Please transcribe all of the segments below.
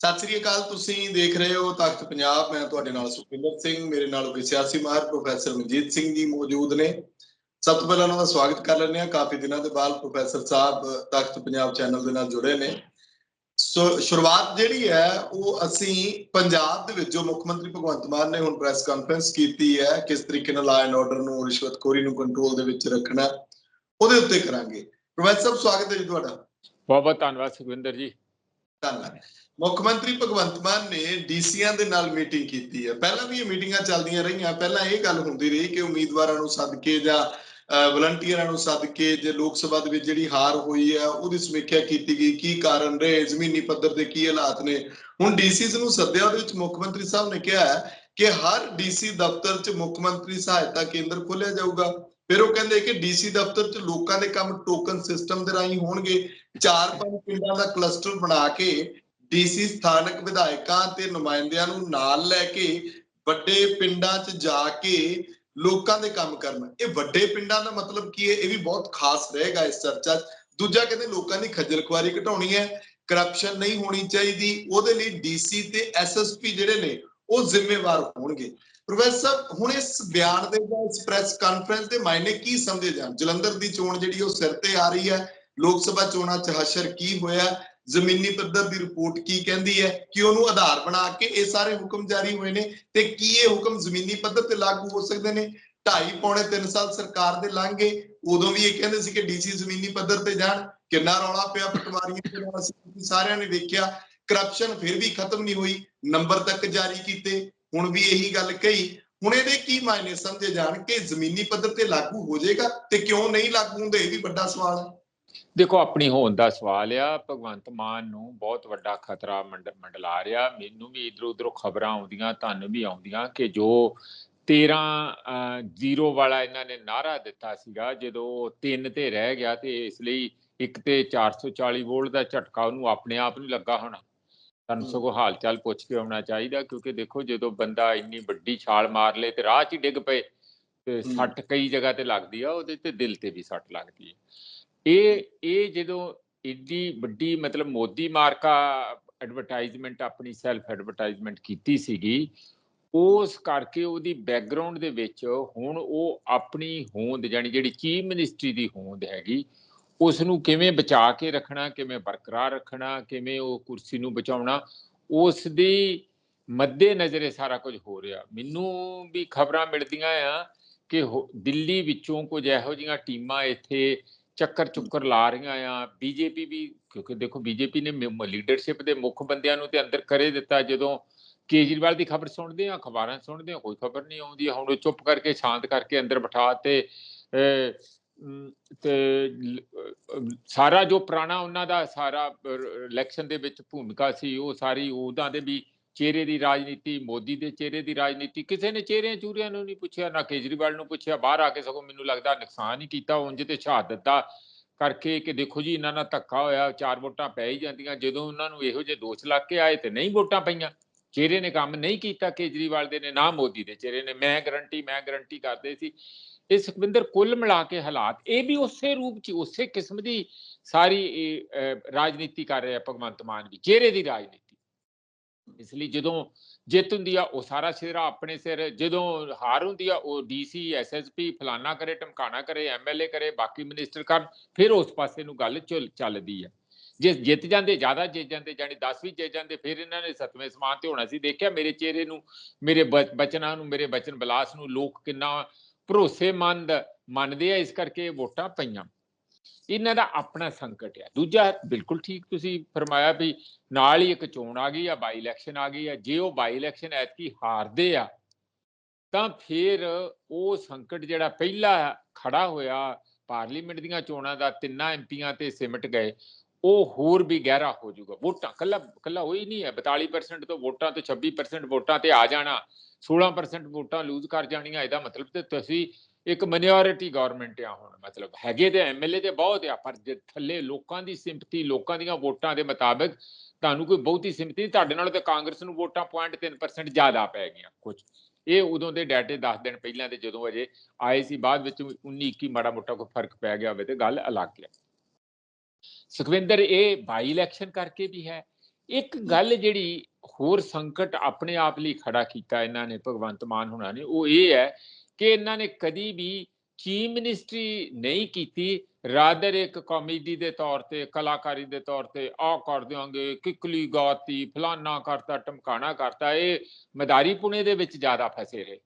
ਸਤਿ ਸ੍ਰੀ ਅਕਾਲ, ਤੁਸੀਂ ਦੇਖ ਰਹੇ ਹੋ ਤਖਤ ਪੰਜਾਬ। ਮੈਂ ਤੁਹਾਡੇ ਨਾਲ ਸੁਖਿੰਦਰ ਸਿੰਘ, ਮੇਰੇ ਨਾਲ ਕੋਈ ਸਿਆਸੀ ਮਾਹਰ ਪ੍ਰੋਫੈਸਰ ਮਨਜੀਤ ਸਿੰਘ ਜੀ ਮੌਜੂਦ ਨੇ। ਸਭ ਤੋਂ ਪਹਿਲਾਂ ਉਹਨਾਂ ਦਾ ਸਵਾਗਤ ਕਰ ਲੈਂਦੇ ਹਾਂ। ਕਾਫੀ ਦਿਨਾਂ ਦੇ ਬਾਅਦ ਪ੍ਰੋਫੈਸਰ ਸਾਹਿਬ ਤਖਤ ਪੰਜਾਬ ਚੈਨਲ ਦੇ ਨਾਲ ਜੁੜੇ ਨੇ। ਸੋ, ਸ਼ੁਰੂਆਤ ਜਿਹੜੀ ਹੈ, ਉਹ ਅਸੀਂ ਪੰਜਾਬ ਦੇ ਵਿੱਚ ਜੋ ਮੁੱਖ ਮੰਤਰੀ ਭਗਵੰਤ ਮਾਨ ਨੇ ਹੁਣ ਪ੍ਰੈਸ ਕਾਨਫਰੰਸ ਕੀਤੀ ਹੈ, ਕਿਸ ਤਰੀਕੇ ਨਾਲ ਲਾਅ ਐਂਡ ਆਰਡਰ ਨੂੰ ਰਿਸ਼ਵਤਖੋਰੀ ਨੂੰ ਕੰਟਰੋਲ ਦੇ ਵਿੱਚ ਰੱਖਣਾ, ਉਹਦੇ ਉੱਤੇ ਕਰਾਂਗੇ। ਪ੍ਰੋਫੈਸਰ ਸਾਹਿਬ, ਸਵਾਗਤ ਹੈ ਜੀ ਤੁਹਾਡਾ। ਬਹੁਤ ਬਹੁਤ ਧੰਨਵਾਦ ਸੁਖਵਿੰਦਰ ਜੀ। ਧੰਨਵਾਦ। ਮੁੱਖ ਮੰਤਰੀ ਭਗਵੰਤ ਮਾਨ ਨੇ ਡੀਸੀਆਂ ਦੇ ਨਾਲ ਮੀਟਿੰਗ ਕੀਤੀ ਹੈ। ਪਹਿਲਾਂ ਵੀ ਇਹ ਮੀਟਿੰਗਾਂ ਚੱਲਦੀਆਂ ਰਹੀਆਂ। ਪਹਿਲਾਂ ਇਹ ਗੱਲ ਹੁੰਦੀ ਰਹੀ ਕਿ ਉਮੀਦਵਾਰਾਂ ਨੂੰ ਸੱਦ ਕੇ ਜਾਂ ਵਲੰਟੀਅਰਾਂ ਨੂੰ ਸੱਦ ਕੇ ਜੇ ਲੋਕ ਸਭਾ ਦੇ ਵਿੱਚ ਜਿਹੜੀ ਹਾਰ ਹੋਈ ਹੈ, ਉਹਦੀ ਸਮੀਖਿਆ ਕੀਤੀ ਗਈ। ਕੀ ਕਾਰਨ ਰਹੇ? ਜ਼ਮੀਨੀ ਪੱਧਰ ਤੇ ਕੀ ਹਾਲਾਤ ਨੇ? ਹੁਣ ਡੀਸੀਸ ਨੂੰ ਸੱਦਿਆ, ਉਹਦੇ ਵਿੱਚ ਮੁੱਖ ਮੰਤਰੀ ਸਾਹਿਬ ਨੇ ਕਿਹਾ ਕਿ ਹਰ ਡੀਸੀ ਦਫ਼ਤਰ 'ਚ ਮੁੱਖ ਮੰਤਰੀ ਸਹਾਇਤਾ ਕੇਂਦਰ ਖੋਲ੍ਹਿਆ ਜਾਊਗਾ। ਫਿਰ ਉਹ ਕਹਿੰਦੇ ਕਿ ਡੀਸੀ ਦਫ਼ਤਰ 'ਚ ਲੋਕਾਂ ਦੇ ਕੰਮ ਟੋਕਨ ਸਿਸਟਮ ਦੇ ਰਾਹੀਂ ਹੋਣਗੇ। ਚਾਰ ਪੰਜ ਪਿੰਡਾਂ ਦਾ ਕਲਸਟਰ ਬਣਾ ਕੇ ਡੀਸੀ ਸਥਾਨਕ ਵਿਧਾਇਕਾਂ ਤੇ ਨੁਮਾਇੰਦਿਆਂ ਨੂੰ ਨਾਲ ਲੈ ਕੇ ਵੱਡੇ ਪਿੰਡਾਂ 'ਚ ਜਾ ਕੇ ਲੋਕਾਂ ਦੇ ਕੰਮ ਕਰਨਾ। ਇਹ ਵੱਡੇ ਪਿੰਡਾਂ ਦਾ ਮਤਲਬ ਕੀ ਹੈ? ਇਹ ਵੀ ਬਹੁਤ ਖਾਸ ਰਹੇਗਾ ਇਸ ਚਰਚਾ 'ਚ। ਦੂਜਾ ਕਹਿੰਦੇ ਲੋਕਾਂ ਦੀ ਖੱਜਲ ਖੁਆਰੀ ਘਟਾਉਣੀ ਹੈ। ਕਰਪਸ਼ਨ ਨਹੀਂ ਹੋਣੀ ਚਾਹੀਦੀ। ਉਹਦੇ ਲਈ ਡੀਸੀ ਤੇ ਐਸਐਸਪੀ ਜਿਹੜੇ ਨੇ, ਉਹ ਜ਼ਿੰਮੇਵਾਰ ਹੋਣਗੇ। ਪ੍ਰੋਫੈਸਰ ਸਾਹਿਬ ਹੁਣ ਇਸ ਬਿਆਨ ਦੇ ਜਾਂ ਇਸ ਪ੍ਰੈਸ ਕਾਨਫਰੰਸ ਦੇ ਮਾਇਨੇ ਕੀ ਸਮਝੇ ਜਾਣ? ਜਲੰਧਰ ਦੀ ਚੋਣ ਜਿਹੜੀ ਉਹ ਸਿਰ ਤੇ ਆ ਰਹੀ ਹੈ। ਲੋਕ ਸਭਾ ਚੋਣਾਂ 'ਚ ਹਸ਼ਰ ਕੀ ਹੋਇਆ? ਜ਼ਮੀਨੀ ਪੱਧਰ ਦੀ ਰਿਪੋਰਟ ਕੀ ਕਹਿੰਦੀ ਹੈ? ਕਿ ਉਹਨੂੰ ਆਧਾਰ ਬਣਾ ਕੇ ਇਹ ਸਾਰੇ ਹੁਕਮ ਜਾਰੀ ਹੋਏ ਨੇ ਤੇ ਕੀ ਇਹ ਹੁਕਮ ਜ਼ਮੀਨੀ ਪੱਧਰ ਤੇ ਲਾਗੂ ਹੋ ਸਕਦੇ ਨੇ? ਢਾਈ ਪੌਣੇ 3 ਸਾਲ ਸਰਕਾਰ ਦੇ ਲੰਘ ਗਏ ਉਦੋਂ ਵੀ ਇਹ ਕਹਿੰਦੇ ਸੀ ਕਿ ਡੀਸੀ ਜ਼ਮੀਨੀ ਪੱਧਰ ਤੇ ਜਾਣ। ਕਿੰਨਾ ਰੌਲਾ ਪਿਆ ਪਟਵਾਰੀਆਂ ਦੇ ਨਾਲ, ਅਸੀਂ ਸਾਰਿਆਂ ਨੇ ਵੇਖਿਆ। ਕਰਪਸ਼ਨ ਫਿਰ ਵੀ ਖਤਮ ਨਹੀਂ ਹੋਈ। ਨੰਬਰ ਤੱਕ ਜਾਰੀ ਕੀਤੇ। ਹੁਣ ਵੀ ਇਹੀ ਗੱਲ ਕਹੀ, ਹੁਣ ਇਹਦੇ ਕੀ ਮਾਇਨੇ ਸਮਝੇ ਜਾਣ ਕਿ ਜ਼ਮੀਨੀ ਪੱਧਰ ਤੇ ਲਾਗੂ ਹੋ ਜਾਏਗਾ ਤੇ ਕਿਉਂ ਨਹੀਂ ਲਾਗੂ ਹੁੰਦਾ, ਇਹ ਵੀ ਵੱਡਾ ਸਵਾਲ ਹੈ। ਦੇਖੋ, ਆਪਣੀ ਹੋਣ ਦਾ ਸਵਾਲ ਆ, ਭਗਵੰਤ ਮਾਨ ਨੂੰ ਬਹੁਤ ਵੱਡਾ ਖਤਰਾ ਮੰਡਲਾ ਰਿਹਾ। ਮੈਨੂੰ ਵੀ ਇਧਰ ਉਧਰੋਂ ਖਬਰਾਂ ਆਉਂਦੀਆਂ ਤੁਹਾਨੂੰ ਵੀ ਆਉਂਦੀਆਂ ਕਿ ਜੋ 13 ਜ਼ੀਰੋ ਵਾਲਾ ਇਹਨਾਂ ਨੇ ਨਾਰਾ ਦਿੱਤਾ ਸੀਗਾ, ਜਦੋਂ 3 ਤੇ ਰਹਿ ਗਿਆ ਤੇ ਇਸ ਲਈ ਇੱਕ ਤੇ 440 ਵੋਲਟ ਦਾ ਝਟਕਾ ਉਹਨੂੰ ਆਪਣੇ ਆਪ ਨੂੰ ਲੱਗਾ ਹੋਣਾ। ਹਮ। ਸਗੋਂ ਹਾਲ ਚਾਲ ਪੁੱਛ ਕੇ ਆਉਣਾ ਚਾਹੀਦਾ ਕਿਉਂਕਿ ਦੇਖੋ ਜਦੋਂ ਬੰਦਾ ਇੰਨੀ ਵੱਡੀ ਛਾਲ ਮਾਰ ਲੇ ਤੇ ਰਾਹ 'ਚ ਹੀ ਡਿੱਗ ਪਏ ਤੇ। ਸੱਟ ਕਈ ਜਗ੍ਹਾ ਤੇ ਲੱਗਦੀ ਆ ਉਹਦੇ ਤੇ ਦਿਲ ਤੇ ਵੀ ਸੱਟ ਲੱਗਦੀ ਹੈ ਇਹ ਇਹ ਜਦੋਂ ਇੱਡੀ ਵੱਡੀ ਮਤਲਬ ਮੋਦੀ ਮਾਰਕਾ ਐਡਵਰਟਾਈਜ਼ਮੈਂਟ ਆਪਣੀ ਸੈਲਫ ਐਡਵਰਟਾਈਜ਼ਮੈਂਟ ਕੀਤੀ ਸੀਗੀ ਉਸ ਕਰਕੇ ਉਹਦੀ ਬੈਕਗ੍ਰਾਉਂਡ ਦੇ ਵਿੱਚ ਹੁਣ ਉਹ ਆਪਣੀ ਹੋਂਦ ਜਾਨੀ ਜਿਹੜੀ ਚੀਫ ਮਿਨਿਸਟਰੀ ਦੀ ਹੋਂਦ ਹੈਗੀ ਉਸ ਨੂੰ ਕਿਵੇਂ ਬਚਾ ਕੇ ਰੱਖਣਾ ਕਿਵੇਂ ਬਰਕਰਾਰ ਰੱਖਣਾ ਕਿਵੇਂ ਉਹ ਕੁਰਸੀ ਨੂੰ ਬਚਾਉਣਾ ਉਸ ਦੀ ਮੱਦੇ ਨਜ਼ਰ ਇਹ ਸਾਰਾ ਕੁਝ ਹੋ ਰਿਹਾ। ਮੈਨੂੰ ਵੀ ਖਬਰਾਂ ਮਿਲਦੀਆਂ ਆ ਕਿ ਦਿੱਲੀ ਵਿੱਚੋਂ ਕੁਝ ਇਹੋ ਜਿਹੀਆਂ ਟੀਮਾਂ ਇੱਥੇ ਚੱਕਰ ਚੁੱਕਰ ਲਾ ਰਹੀਆਂ ਆ। ਬੀਜੇਪੀ ਵੀ ਕਿਉਂਕਿ ਦੇਖੋ ਬੀਜੇਪੀ ਨੇ ਲੀਡਰਸ਼ਿਪ ਦੇ ਮੁੱਖ ਬੰਦਿਆਂ ਨੂੰ ਤੇ ਅੰਦਰ ਕਰੇ ਦਿੱਤਾ। ਜਦੋਂ ਕੇਜਰੀਵਾਲ ਦੀ ਖਬਰ ਸੁਣਦੇ ਆ ਅਖਬਾਰਾਂ ਸੁਣਦੇ ਆ ਕੋਈ ਖਬਰ ਨਹੀਂ ਆਉਂਦੀ। ਹੁਣ ਉਹ ਚੁੱਪ ਕਰਕੇ ਸ਼ਾਂਤ ਕਰਕੇ ਅੰਦਰ ਬਿਠਾ ਤੇ ਅਹ, ਤੇ ਸਾਰਾ ਜੋ ਪੁਰਾਣਾ ਉਹਨਾਂ ਦਾ ਸਾਰਾ ਇਲੈਕਸ਼ਨ ਦੇ ਵਿੱਚ ਭੂਮਿਕਾ ਸੀ, ਉਹ ਸਾਰੀ ਉਹਦਾਂ ਦੇ ਵੀ ਚਿਹਰੇ ਦੀ ਰਾਜਨੀਤੀ, ਮੋਦੀ ਦੇ ਚਿਹਰੇ ਦੀ ਰਾਜਨੀਤੀ, ਕਿਸੇ ਨੇ ਚਿਹਰਿਆਂ ਚੂਰਿਆਂ ਨੂੰ ਨਹੀਂ ਪੁੱਛਿਆ, ਨਾ ਕੇਜਰੀਵਾਲ ਨੂੰ ਪੁੱਛਿਆ, ਬਾਹਰ ਆ ਕੇ ਸਗੋਂ ਮੈਨੂੰ ਲੱਗਦਾ ਨੁਕਸਾਨ ਹੀ ਕੀਤਾ, ਉਂਝ ਤੇ ਸ਼ਹਾਦਤ ਦਾ ਕਰਕੇ ਕਿ ਦੇਖੋ ਜੀ, ਇਹਨਾਂ ਨਾਲ ਧੱਕਾ ਹੋਇਆ, ਚਾਰ ਵੋਟਾਂ ਪੈ ਹੀ ਜਾਂਦੀਆਂ, ਜਦੋਂ ਉਹਨਾਂ ਨੂੰ ਇਹੋ ਜਿਹੇ ਦੋਸ਼ ਲੱਗ ਕੇ ਆਏ ਤੇ ਨਹੀਂ ਵੋਟਾਂ ਪਈਆਂ। ਚਿਹਰੇ ਨੇ ਕੰਮ ਨਹੀਂ ਕੀਤਾ ਕੇਜਰੀਵਾਲ ਦੇ, ਨੇ ਨਾ ਮੋਦੀ ਦੇ ਚਿਹਰੇ ਨੇ, ਮੈਂ ਗਰੰਟੀ ਮੈਂ ਗਰੰਟੀ ਕਰਦੇ ਸੀ ਇਹ ਸੁਖਵਿੰਦਰ ਕੁੱਲ ਮਿਲਾ ਕੇ ਹਾਲਾਤ, ਇਹ ਵੀ ਉਸੇ ਰੂਪ ਚ, ਉਸੇ ਕਿਸਮ ਦੀ ਸਾਰੀ ਰਾਜਨੀਤੀ ਕਰ ਰਿਹਾ ਭਗਵੰਤ ਮਾਨ ਵੀ ਚਿਹਰੇ ਦੀ ਰਾਜਨੀਤੀ। ਇਸ ਲਈ ਜਦੋਂ ਜਿੱਤ ਹੁੰਦੀ ਆ, ਉਹ ਸਾਰਾ ਸਿਰਾ ਆਪਣੇ ਸਿਰ, ਜਦੋਂ ਹਾਰ ਹੁੰਦੀ ਆ, ਉਹ ਡੀਸੀ ਐਸਐਸਪੀ ਫਲਾਨਾ ਕਰੇ ਟਮਕਾਣਾ ਕਰੇ ਐਮਐਲਏ ਕਰੇ, ਬਾਕੀ ਮਿਨਿਸਟਰ ਕਰਨ, ਫਿਰ ਉਸ ਪਾਸੇ ਨੂੰ ਗੱਲ ਚੱਲਦੀ ਆ। ਜੇ ਜਿੱਤ ਜਾਂਦੇ, ਜ਼ਿਆਦਾ ਜਿੱਤ ਜਾਂਦੇ ਜਾਨੀ 10 ਵੀ ਜਿੱਤ ਜਾਂਦੇ, ਫਿਰ ਇਹਨਾਂ ਨੇ ਸਤਵੇਂ ਸਮਾਨ ਤੇ ਹੋਣਾ ਸੀ। ਦੇਖਿਆ ਮੇਰੇ ਚਿਹਰੇ ਨੂੰ, ਮੇਰੇ ਬ- ਬਚਨਾਂ ਨੂੰ, ਮੇਰੇ ਬਚਨ ਬਲਾਸ ਨੂੰ, ਲੋਕ ਕਿੰਨਾ ਭਰੋਸੇਮੰਦ ਮੰਨਦੇ ਆ, ਇਸ ਕਰਕੇ ਵੋਟਾਂ ਪਈਆਂ। ਇਹਨਾਂ ਦਾ ਆਪਣਾ ਸੰਕਟ ਹੈ ਦੂਜਾ, ਬਿਲਕੁਲ ਠੀਕ ਤੁਸੀਂ ਫਰਮਾਇਆ ਵੀ ਨਾਲ ਹੀ ਇੱਕ ਚੋਣ ਆ ਗਈ ਆ ਬਾਈ ਇਲੈਕਸ਼ਨ ਆ ਗਈ ਆ। ਜੇ ਉਹ ਬਾਈ ਇਲੈਕਸ਼ਨ ਐਤਕੀ ਹਾਰਦੇ ਆ, ਤਾਂ ਫਿਰ ਉਹ ਸੰਕਟ ਜਿਹੜਾ ਪਹਿਲਾ ਖੜਾ ਹੋਇਆ, ਪਾਰਲੀਮੈਂਟ ਦੀਆਂ ਚੋਣਾਂ ਦਾ ਤਿੰਨਾਂ ਐਮਪੀਆਂ ਤੇ ਸਿਮਟ ਗਏ। ਉਹ ਹੋਰ ਵੀ ਗਹਿਰਾ ਹੋ ਜਾਊਗਾ। ਵੋਟਾਂ ਕੱਲਾ ਕੱਲਾ ਹੋਈ ਨਹੀਂ ਹੈ। 42% ਤੋਂ ਵੋਟਾਂ ਤੋਂ 26% ਵੋਟਾਂ ਤੇ ਆ ਜਾਣਾ 16% ਵੋਟਾਂ ਲੂਜ਼ ਕਰ ਜਾਣੀਆਂ, ਇਹਦਾ ਮਤਲਬ ਤੇ ਤੁਸੀਂ ਇੱਕ ਮਿਨੋਰਿਟੀ ਗਵਰਨਮੈਂਟ ਆ ਹੁਣ। ਮਤਲਬ ਹੈਗੇ ਤੇ ਐਮਐਲਏ ਤੇ ਬਹੁਤ ਆ, ਪਰ ਜੇ ਥੱਲੇ ਲੋਕਾਂ ਦੀ ਸਿੰਪਥੀ ਲੋਕਾਂ ਦੀਆਂ ਵੋਟਾਂ ਦੇ ਮੁਤਾਬਕ ਤੁਹਾਨੂੰ ਕੋਈ ਬਹੁਤੀ ਸਿੰਪਥੀ ਤੁਹਾਡੇ ਨਾਲ ਤੇ ਕਾਂਗਰਸ ਨੂੰ ਵੋਟਾਂ 0.3% ਜ਼ਿਆਦਾ ਪੈ ਗਈਆਂ ਕੁਝ ਇਹ ਉਦੋਂ ਦੇ ਡਾਟੇ 10 ਦਿਨ ਪਹਿਲਾਂ ਦੇ ਜਦੋਂ ਅਜੇ ਆਏ ਸੀ, ਬਾਅਦ ਵਿੱਚ 19 21 ਮਾੜਾ ਮੋਟਾ ਕੋਈ ਫ਼ਰਕ ਪੈ ਗਿਆ ਹੋਵੇ ਤੇ ਗੱਲ ਅਲੱਗ ਹੈ ਸੁਖਵਿੰਦਰ ਇਹ ਬਾਈ ਇਲੈਕਸ਼ਨ ਕਰਕੇ ਵੀ ਹੈ। ਇੱਕ ਗੱਲ ਜਿਹੜੀ ਹੋਰ ਸੰਕਟ ਆਪਣੇ ਆਪ ਲਈ ਖੜਾ ਕੀਤਾ ਇਹਨਾਂ ਨੇ ਭਗਵੰਤ ਮਾਨ ਹੁਣਾਂ ਨੇ ਉਹ ਇਹ ਹੈ ਕਿ ਇਹਨਾਂ ਨੇ ਕਦੀ ਵੀ ਚੀਫ ਮਿਨਿਸਟਰੀ ਨਹੀਂ ਕੀਤੀ। ਰਾਦਰ ਇੱਕ ਕਾਮੇਡੀ ਦੇ ਤੌਰ ਤੇ ਕਲਾਕਾਰੀ ਦੇ ਤੌਰ ਤੇ ਆ ਕਰ ਦਿਆਂਗੇ ਕਿਕਲੀ ਗਾਤੀ ਫਲਾਨਾ ਕਰਤਾ ਟਮਕਾਣਾ ਕਰਤਾ ਇਹ ਮਦਾਰੀ ਪੁਣੇ ਦੇ ਵਿੱਚ ਜ਼ਿਆਦਾ ਫਸੇ ਰਹੇ।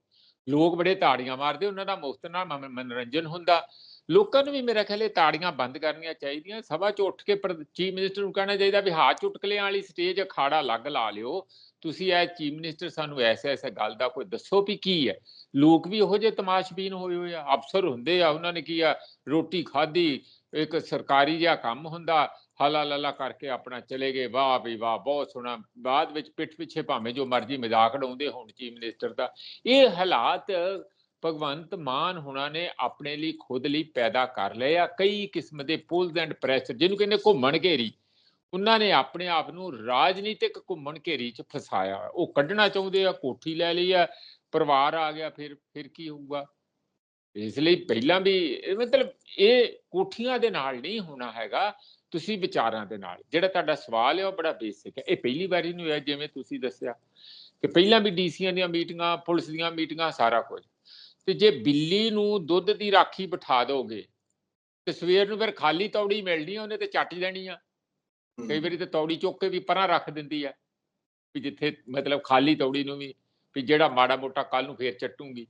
ਲੋਕ ਬੜੇ ਤਾੜੀਆਂ ਮਾਰਦੇ ਉਹਨਾਂ ਦਾ ਮੁਫਤ ਨਾਲ ਮਨ- ਮਨੋਰੰਜਨ ਹੁੰਦਾ। ਲੋਕਾਂ ਨੂੰ ਵੀ ਮੇਰਾ ਖਿਆਲ ਇਹ ਤਾੜੀਆਂ ਬੰਦ ਕਰਨੀਆਂ ਚਾਹੀਦੀਆਂ। ਸਭਾ 'ਚ ਉੱਠ ਕੇ ਚੀਫ ਮਿਨਿਸਟਰ ਨੂੰ ਕਹਿਣਾ ਚਾਹੀਦਾ ਵੀ ਹਾਥ ਚੁਟਕਲਿਆਂ ਵਾਲੀ ਸਟੇਜ ਅਖਾੜਾ ਅਲੱਗ ਲਾ ਲਿਓ। ਤੁਸੀਂ ਇਹ ਚੀਫ ਮਿਨਿਸਟਰ ਸਾਨੂੰ ਐਸੇ ਐਸੇ ਗੱਲ ਦਾ ਕੋਈ ਦੱਸੋ ਵੀ ਕੀ ਹੈ? ਲੋਕ ਵੀ ਉਹੋ ਜਿਹੇ ਤਮਾਸ਼ਬੀਨ ਹੋਏ ਹੋਏ ਆ, ਅਫਸਰ ਹੁੰਦੇ ਆ, ਉਹਨਾਂ ਨੇ ਕੀ ਆ, ਰੋਟੀ ਖਾਧੀ, ਇੱਕ ਸਰਕਾਰੀ ਜਿਹਾ ਕੰਮ ਹੁੰਦਾ ਹਲਾ ਲਲਾ ਕਰਕੇ ਆਪਣਾ ਚਲੇ ਗਏ, ਵਾਹ ਵੀ ਵਾਹ, ਬਹੁਤ ਸੋਹਣਾ। ਬਾਅਦ ਵਿੱਚ ਪਿੱਠ ਪਿੱਛੇ ਭਾਵੇਂ ਜੋ ਮਰਜ਼ੀ ਮਜ਼ਾਕ ਉਡਾਉਂਦੇ ਹੋਣ ਚੀਫ ਮਿਨਿਸਟਰ ਦਾ। ਇਹ ਹਾਲਾਤ ਭਗਵੰਤ ਮਾਨ ਹੁਣਾਂ ਨੇ ਆਪਣੇ ਲਈ ਖੁਦ ਲਈ ਪੈਦਾ ਕਰ ਲਏ ਆ, ਕਈ ਕਿਸਮ ਦੇ ਪੁਲਸ ਐਂਡ ਪ੍ਰੈਸ਼ਰ ਜਿਹਨੂੰ ਕਹਿੰਦੇ ਘੁੰਮਣ ਘੇਰੀ। ਉਹਨਾਂ ਨੇ ਆਪਣੇ ਆਪ ਨੂੰ ਰਾਜਨੀਤਿਕ ਘੁੰਮਣ ਘੇਰੀ 'ਚ ਫਸਾਇਆ। ਉਹ ਕੱਢਣਾ ਚਾਹੁੰਦੇ ਆ, ਕੋਠੀ ਲੈ ਲਈ ਆ, ਪਰਿਵਾਰ ਆ ਗਿਆ, ਫਿਰ ਫਿਰ ਕੀ ਹੋਊਗਾ? ਇਸ ਲਈ ਪਹਿਲਾਂ ਵੀ ਮਤਲਬ ਇਹ ਕੋਠੀਆਂ ਦੇ ਨਾਲ ਨਹੀਂ ਹੋਣਾ ਹੈਗਾ, ਤੁਸੀਂ ਵਿਚਾਰਾਂ ਦੇ ਨਾਲ। ਜਿਹੜਾ ਤੁਹਾਡਾ ਸਵਾਲ ਹੈ ਉਹ ਬੜਾ ਬੇਸਿਕ ਹੈ। ਇਹ ਪਹਿਲੀ ਵਾਰੀ ਨਹੀਂ ਹੋਇਆ, ਜਿਵੇਂ ਤੁਸੀਂ ਦੱਸਿਆ ਕਿ ਪਹਿਲਾਂ ਵੀ ਡੀਸੀਆਂ ਦੀਆਂ ਮੀਟਿੰਗਾਂ, ਪੁਲਿਸ ਦੀਆਂ ਮੀਟਿੰਗਾਂ, ਸਾਰਾ ਕੁਝ। ਤੇ ਜੇ ਬਿੱਲੀ ਨੂੰ ਦੁੱਧ ਦੀ ਰਾਖੀ ਬਿਠਾ ਦੋਗੇ ਤੇ ਸਵੇਰ ਨੂੰ ਫਿਰ ਖਾਲੀ ਤੌੜੀ ਮਿਲਣੀ ਉਹਨੇ ਤੇ ਚੱਟ ਲੈਣੀ ਆ। ਕਈ ਵਾਰੀ ਤੇ ਤੌੜੀ ਚੁੱਕ ਕੇ ਵੀ ਪਰਾਂ ਰੱਖ ਦਿੰਦੀ ਆ ਵੀ ਜਿੱਥੇ ਮਤਲਬ ਖਾਲੀ ਤੌੜੀ ਨੂੰ ਵੀ ਵੀ ਜਿਹੜਾ ਮਾੜਾ ਮੋਟਾ ਕੱਲ ਨੂੰ ਫੇਰ ਚੱਟੂਗੀ।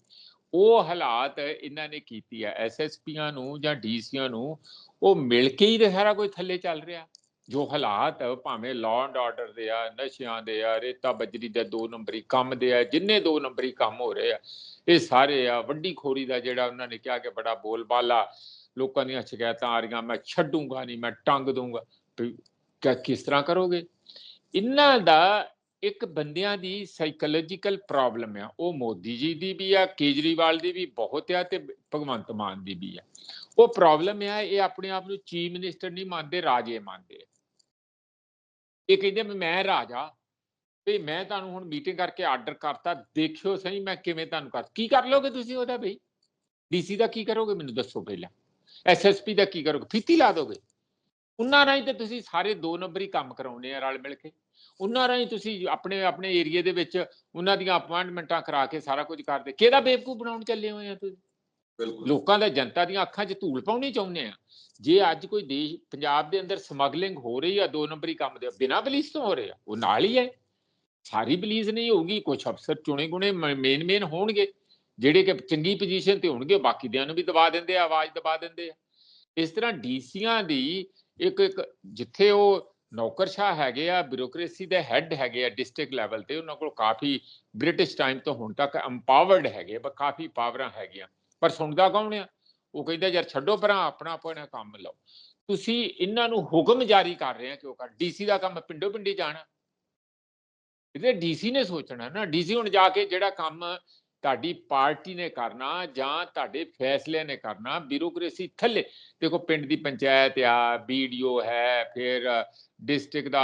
ਉਹ ਹਾਲਾਤ ਇਹਨਾਂ ਨੇ ਕੀਤੀ ਆ ਐਸਐਸਪੀਆਂ ਨੂੰ ਜਾਂ ਡੀਸੀਆਂ ਨੂੰ ਉਹ ਮਿਲ ਕੇ ਹੀ ਤੇ ਸਾਰਾ ਕੁਝ ਥੱਲੇ ਚੱਲ ਰਿਹਾ। ਜੋ ਹਾਲਾਤ ਭਾਵੇਂ ਲਾਅ ਐਂਡ ਆਰਡਰ ਦੇ ਆ ਨਸ਼ਿਆਂ ਦੇ ਆ ਰੇਤਾ ਬਜਰੀ ਦੇ ਦੋ ਨੰਬਰੀ ਕੰਮ ਦੇ ਆ ਜਿੰਨੇ ਦੋ ਨੰਬਰੀ ਕੰਮ ਹੋ ਰਹੇ ਆ ਇਹ ਸਾਰੇ ਆ ਵੱਡੀ ਖੋਰੀ ਦਾ ਜਿਹੜਾ ਉਹਨਾਂ ਨੇ ਕਿਹਾ ਕਿ ਬੜਾ ਬੋਲਬਾਲਾ, ਲੋਕਾਂ ਦੀਆਂ ਸ਼ਿਕਾਇਤਾਂ ਆ ਰਹੀਆਂ, ਮੈਂ ਛੱਡੂੰਗਾ ਨਹੀਂ, ਮੈਂ ਟੰਗ ਦੂੰਗਾ ਵੀ ਕਿਸ ਤਰ੍ਹਾਂ ਕਰੋਗੇ? ਇਹਨਾਂ ਦਾ ਇੱਕ ਬੰਦਿਆਂ ਦੀ ਸਾਈਕੋਲੋਜੀਕਲ ਪ੍ਰੋਬਲਮ ਆ। ਉਹ ਮੋਦੀ ਜੀ ਦੀ ਵੀ ਆ, ਕੇਜਰੀਵਾਲ ਦੀ ਵੀ ਬਹੁਤ ਆ ਤੇ ਭਗਵੰਤ ਮਾਨ ਦੀ ਵੀ ਆ। ਉਹ ਪ੍ਰੋਬਲਮ ਆ, ਇਹ ਆਪਣੇ ਆਪ ਨੂੰ ਚੀਫ ਮਿਨਿਸਟਰ ਨਹੀਂ ਮੰਨਦੇ, ਰਾਜੇ ਮੰਨਦੇ ਆ। ਇਹ ਕਹਿੰਦੇ ਵੀ ਮੈਂ ਰਾਜਾ ਤੇ ਮੈਂ ਤੁਹਾਨੂੰ ਹੁਣ ਮੀਟਿੰਗ ਕਰਕੇ ਆਰਡਰ ਕਰਤਾ ਦੇਖਿਓ ਸਹੀ ਮੈਂ ਕਿਵੇਂ ਤੁਹਾਨੂੰ ਕਰ ਕੀ ਕਰ ਲੋਗੇ ਤੁਸੀਂ ਉਹਦਾ ਬਈ? ਡੀਸੀ ਦਾ ਕੀ ਕਰੋਗੇ ਮੈਨੂੰ ਦੱਸੋ ਪਹਿਲਾਂ। ਐਸਐਸਪੀ ਦਾ ਕੀ ਕਰੋਗੇ? ਫੀਤੀ ਲਾ ਦੋਗੇ। ਉਹਨਾਂ ਰਾਹੀਂ ਤੇ ਤੁਸੀਂ ਸਾਰੇ ਦੋ ਨੰਬਰੀ ਕੰਮ ਕਰਾਉਣੇ ਆ ਰਲ ਮਿਲ ਕੇ। ਉਹਨਾਂ ਰਾਹੀਂ ਤੁਸੀਂ ਆਪਣੇ ਆਪਣੇ ਏਰੀਆ ਦੇ ਵਿੱਚ ਉਹਨਾਂ ਦੀਆਂ ਅਪਾਇੰਟਮੈਂਟਾਂ ਕਰਾ ਕੇ ਸਾਰਾ ਕੁਝ ਕਰਦੇ। ਕਿਹਦਾ ਬੇਵਕੂਫ ਬਣਾਉਣ ਚੱਲੇ ਹੋਏ ਆ ਤੁਸੀਂ? ਬਿਲਕੁਲ। ਲੋਕਾਂ ਦਾ ਜਨਤਾ ਦੀਆਂ ਅੱਖਾਂ 'ਚ ਧੂਲ ਪਾਉਣੀ ਚਾਹੁੰਦੇ ਆ। ਜੇ ਅੱਜ ਕੋਈ ਦੇਸ਼ ਪੰਜਾਬ ਦੇ ਅੰਦਰ ਸਮਗਲਿੰਗ ਹੋ ਰਹੀ ਆ ਦੋ ਨੰਬਰੀ ਕੰਮ ਦੇ ਬਿਨਾਂ ਪੁਲਿਸ ਤੋਂ ਹੋ ਰਿਹਾ ਉਹ ਨਾਲ ਹੀ ਹੈ। ਸਾਰੀ ਪੁਲਿਸ ਨਹੀਂ ਹੋਊਗੀ ਕੁਝ ਅਫਸਰ ਚੁਣੇ ਗੁਣੇ ਮੇਨ ਮੇਨ ਹੋਣਗੇ। ਜਿਹੜੇ ਕਿ ਚੰਗੀ ਪੋਜੀਸ਼ਨ ਤੇ ਹੋਣਗੇ ਬਾਕੀ ਦਿਆਂ ਨੂੰ ਵੀ ਦਬਾ ਦਿੰਦੇ ਆ, ਆਵਾਜ਼ ਦਬਾ ਦਿੰਦੇ ਆ। ਇਸ ਤਰ੍ਹਾਂ ਡੀਸੀਆਂ ਦੀ ਇੱਕ ਇੱਕ ਜਿੱਥੇ ਉਹ ਨੌਕਰਸ਼ਾਹ ਹੈਗੇ ਆ ਬਿਊਰੋਕ੍ਰੇਸੀ ਦੇ ਹੈੱਡ ਹੈਗੇ ਆ ਡਿਸਟ੍ਰਿਕਟ ਲੈਵਲ ਤੇ, ਉਹਨਾਂ ਕੋਲ ਕਾਫੀ ਬ੍ਰਿਟਿਸ਼ ਟਾਈਮ ਤੋਂ ਹੁਣ ਤੱਕ ਐਮਪਾਵਰਡ ਹੈਗੇ ਬਾ ਕਾਫੀ ਪਾਵਰਾਂ ਹੈਗੀਆਂ। ਪਰ ਸੁਣਦਾ ਕੌਣ ਆ? ਉਹ ਕਹਿੰਦਾ, ਯਾਰ ਛੱਡੋ ਪਰਾਂ ਆਪਣਾ ਆਪਣਾ ਕੰਮ ਲਓ। ਤੁਸੀਂ ਇਹਨਾਂ ਨੂੰ ਹੁਕਮ ਜਾਰੀ ਕਰ ਰਹੇ ਆ ਕਿਉਂ ਕਰ? ਡੀਸੀ ਦਾ ਕੰਮ ਪਿੰਡੋ ਪਿੰਡੀ ਜਾਣਾ। ਇਹਦੇ ਡੀਸੀ ਨੇ ਸੋਚਣਾ ਨਾ, ਡੀਸੀ ਹੁਣ ਜਾ ਕੇ ਜਿਹੜਾ ਕੰਮ ਤੁਹਾਡੀ ਪਾਰਟੀ ਨੇ ਕਰਨਾ ਜਾਂ ਤੁਹਾਡੇ ਫੈਸਲੇ ਨੇ ਕਰਨਾ, ਬਿਊਰੋਕ੍ਰੇਸੀ ਥੱਲੇ। ਦੇਖੋ ਪਿੰਡ ਦੀ ਪੰਚਾਇਤ ਆ ਬੀਡੀਓ ਹੈ, ਫਿਰ ਡਿਸਟ੍ਰਿਕਟ ਦਾ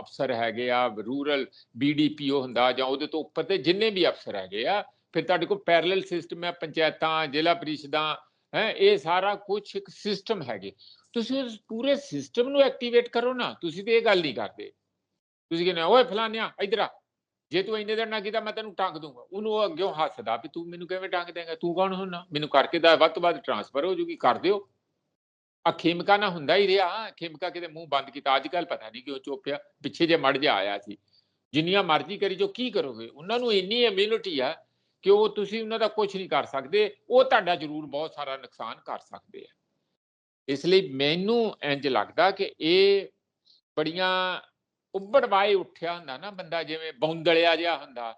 ਅਫਸਰ ਹੈਗੇ ਆ, ਰੂਰਲ ਬੀਡੀਪੀਓ ਹੁੰਦਾ ਜਾਂ ਉਹਦੇ ਤੋਂ ਉੱਪਰ ਤੇ ਜਿੰਨੇ ਵੀ ਅਫਸਰ ਹੈਗੇ ਆ, ਫਿਰ ਤੁਹਾਡੇ ਕੋਲ ਪੈਰਲਲ ਸਿਸਟਮ ਹੈ ਪੰਚਾਇਤਾਂ, ਜ਼ਿਲ੍ਹਾ ਪ੍ਰੀਸ਼ਦਾਂ, ਹੈ, ਇਹ ਸਾਰਾ ਕੁਝ ਇੱਕ ਸਿਸਟਮ ਹੈਗੇ। ਤੁਸੀਂ ਉਸ ਪੂਰੇ ਸਿਸਟਮ ਨੂੰ ਐਕਟੀਵੇਟ ਕਰੋ ਨਾ, ਤੁਸੀਂ ਤੇ ਇਹ ਗੱਲ ਨਹੀਂ ਕਰਦੇ। ਤੁਸੀਂ ਕਹਿੰਦੇ ਓਏ ਫਲਾਨਿਆ ਇਧਰ ਆ। ਜੇ ਤੂੰ ਇੰਨੇ ਦਿਨ ਨਾ ਕੀਤਾ, ਮੈਂ ਤੈਨੂੰ ਟੰਗ ਦੂੰਗਾ। ਉਹਨੂੰ ਉਹ ਅੱਗਿਓਂ ਹੱਸਦਾ ਵੀ ਤੂੰ ਮੈਨੂੰ ਕਿਵੇਂ ਟੰਗ ਦੇਂਗਾ? ਤੂੰ ਕੌਣ ਹੁੰਨਾ ਮੈਨੂੰ ਕਰਕੇ ਦਾ ਵੱਧ ਤੋਂ ਵੱਧ ਟਰਾਂਸਫਰ ਹੋ ਜੂਗੀ, ਕਰ ਦਿਓ। ਆ ਖੇਮਕਾ ਨਾ ਹੁੰਦਾ ਹੀ ਰਿਹਾ। ਖੇਮਕਾ ਕਿਤੇ ਮੂੰਹ ਬੰਦ ਕੀਤਾ। ਅੱਜ ਕੱਲ ਪਤਾ ਨਹੀਂ ਕਿਉਂ ਚੁੱਪਿਆ ਪਿੱਛੇ ਜੇ ਮੜ ਜਾ ਆਇਆ ਸੀ। ਜਿੰਨੀਆਂ ਮਰਜ਼ੀ ਕਰੀ ਜੋ ਕੀ ਕਰੋਗੇ? ਉਹਨਾਂ ਨੂੰ ਇੰਨੀ ਇਮਿਊਨਿਟੀ ਆ ਕਿ ਉਹ ਤੁਸੀਂ ਉਹਨਾਂ ਦਾ ਕੁਝ ਨਹੀਂ ਕਰ ਸਕਦੇ। ਉਹ ਤੁਹਾਡਾ ਜ਼ਰੂਰ ਬਹੁਤ ਸਾਰਾ ਨੁਕਸਾਨ ਕਰ ਸਕਦੇ ਆ। ਇਸ ਲਈ ਮੈਨੂੰ ਇੰਜ ਲੱਗਦਾ ਕਿ ਇਹ ਬੜੀਆਂ ਉੱਬੜਵਾਏ ਉੱਠਿਆ ਹੁੰਦਾ ਨਾ ਬੰਦਾ, ਜਿਵੇਂ ਬੌਂਦਲਿਆ ਜਿਹਾ ਹੁੰਦਾ।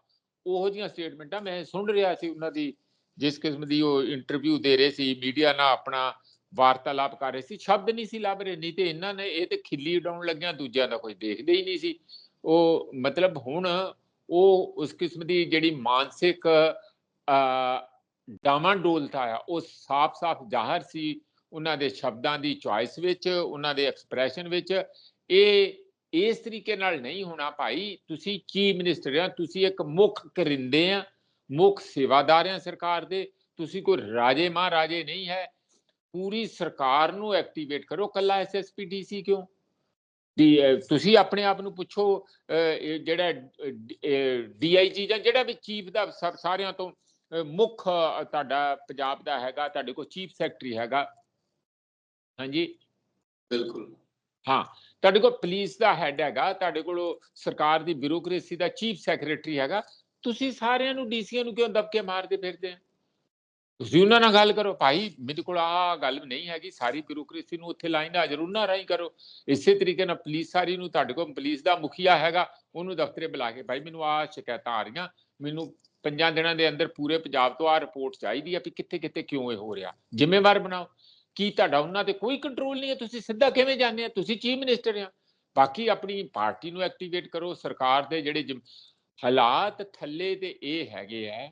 ਉਹੋ ਜਿਹੀਆਂ ਸਟੇਟਮੈਂਟਾਂ ਮੈਂ ਸੁਣ ਰਿਹਾ ਸੀ ਉਹਨਾਂ ਦੀ, ਜਿਸ ਕਿਸਮ ਦੀ ਉਹ ਇੰਟਰਵਿਊ ਦੇ ਰਹੇ ਸੀ ਮੀਡੀਆ ਨਾਲ ਆਪਣਾ ਵਾਰਤਾਲਾਪ ਕਰ ਰਹੇ ਸੀ। ਸ਼ਬਦ ਨਹੀਂ ਸੀ ਲੱਭ ਰਹੇ, ਨਹੀਂ ਤੇ ਇਹਨਾਂ ਨੇ ਇਹ ਤੇ ਖਿੱਲੀ ਉਡਾਉਣ ਲੱਗਿਆ, ਦੂਜਿਆਂ ਦਾ ਕੋਈ ਦੇਖਦੇ ਹੀ ਨਹੀਂ ਸੀ। ਉਹ ਮਤਲਬ ਹੁਣ ਉਹ ਉਸ ਕਿਸਮ ਦੀ ਜਿਹੜੀ ਮਾਨਸਿਕ ਡਾਮਾਡੋਲਤਾ ਆ, ਉਹ ਸਾਫ਼-ਸਾਫ਼ ਜ਼ਾਹਰ ਸੀ। ਉਹਨਾਂ ਦੇ ਸ਼ਬਦਾਂ ਦੀ ਚੁਆਇਸ ਵਿੱਚ, ਉਹਨਾਂ ਦੇ ਐਕਸਪ੍ਰੈਸ਼ਨ ਵਿੱਚ, ਇਹ ਇਸ ਤਰੀਕੇ ਨਾਲ ਨਹੀਂ ਹੋਣਾ ਭਾਈ। ਤੁਸੀਂ ਚੀਫ ਮਿਨਿਸਟਰ ਆ ਤੁਸੀਂ ਇੱਕ ਮੁੱਖ ਕਰਿੰਦੇ ਆ ਮੁੱਖ ਸੇਵਾਦਾਰ ਆ ਸਰਕਾਰ ਦੇ। ਤੁਸੀਂ ਕੋਈ ਰਾਜੇ ਮਹਾਰਾਜੇ ਨਹੀਂ ਹੈ। ਪੂਰੀ ਸਰਕਾਰ ਨੂੰ ਐਕਟੀਵੇਟ ਕਰੋ ਕੱਲਾ ਐਸਐਸਪੀ ਡੀਸੀ ਕਿਉਂ? ਤੁਸੀਂ ਆਪਣੇ ਆਪ ਨੂੰ ਪੁੱਛੋ ਜਿਹੜਾ ਡੀਆਈਜੀ ਜਾਂ ਜਿਹੜਾ ਵੀ ਚੀਫ ਦਾ ਸਾਰਿਆਂ ਤੋਂ ਮੁੱਖ ਤੁਹਾਡਾ ਪੰਜਾਬ ਦਾ ਹੈਗਾ ਤੁਹਾਡੇ ਕੋਲ ਚੀਫ ਸੈਕਟਰੀ ਹੈਗਾ। ਹਾਂਜੀ? ਬਿਲਕੁਲ। ਹਾਂ। ਤੁਹਾਡੇ ਕੋਲ ਪੁਲਿਸ ਦਾ ਹੈੱਡ ਹੈਗਾ, ਤੁਹਾਡੇ ਕੋਲ ਸਰਕਾਰ ਦੀ ਬਿਊਰੋਕ੍ਰੇਸੀ ਦਾ ਚੀਫ ਸੈਕਟਰੀ ਹੈਗਾ, ਤੁਸੀਂ ਸਾਰਿਆਂ ਨੂੰ ਡੀਸੀਆਂ ਨੂੰ ਕਿਉਂ ਦਬਕੇ ਮਾਰਦੇ ਫਿਰਦੇ ਆ ਤੁਸੀਂ ਉਹਨਾਂ ਨਾਲ ਗੱਲ ਕਰੋ, ਭਾਈ ਮੇਰੇ ਕੋਲ ਆ ਗੱਲ ਨਹੀਂ ਹੈਗੀ, ਸਾਰੀ ਬਿਊਰੋਕ੍ਰੇਸੀ ਨੂੰ ਉੱਥੇ ਲਾਈਨ ਦਾ ਜ਼ਰੂਰ ਉਹਨਾਂ ਰਾਹੀਂ ਕਰੋ। ਇਸੇ ਤਰੀਕੇ ਨਾਲ ਪੁਲਿਸ ਸਾਰੀ ਨੂੰ ਤੁਹਾਡੇ ਕੋਲ ਪੁਲਿਸ ਦਾ ਮੁਖੀਆ ਹੈਗਾ, ਉਹਨੂੰ ਦਫ਼ਤਰੇ ਬੁਲਾ ਕੇ, ਭਾਈ ਮੈਨੂੰ ਆ ਸ਼ਿਕਾਇਤਾਂ ਆ ਰਹੀਆਂ, ਮੈਨੂੰ ਪੰਜਾਂ ਦਿਨਾਂ ਦੇ ਅੰਦਰ ਪੂਰੇ ਪੰਜਾਬ ਤੋਂ ਆ ਰਿਪੋਰਟ ਚਾਹੀਦੀ ਆ ਵੀ ਕਿੱਥੇ ਕਿੱਥੇ ਕਿਉਂ ਇਹ ਹੋ ਰਿਹਾ। ਜ਼ਿੰਮੇਵਾਰ ਬਣਾਓ। ਕੀ ਤੁਹਾਡਾ ਉਹਨਾਂ ਤੇ ਕੋਈ ਕੰਟਰੋਲ ਨਹੀਂ ਹੈ? ਤੁਸੀਂ ਸਿੱਧਾ ਕਿਵੇਂ ਜਾਂਦੇ ਆ ਤੁਸੀਂ ਚੀਫ ਮਿਨਿਸਟਰ ਆ ਬਾਕੀ ਆਪਣੀ ਪਾਰਟੀ ਨੂੰ ਐਕਟੀਵੇਟ ਕਰੋ। ਸਰਕਾਰ ਦੇ ਜਿਹੜੇ ਜਿਮ- ਹਾਲਾਤ ਥੱਲੇ ਤੇ ਇਹ ਹੈਗੇ ਆ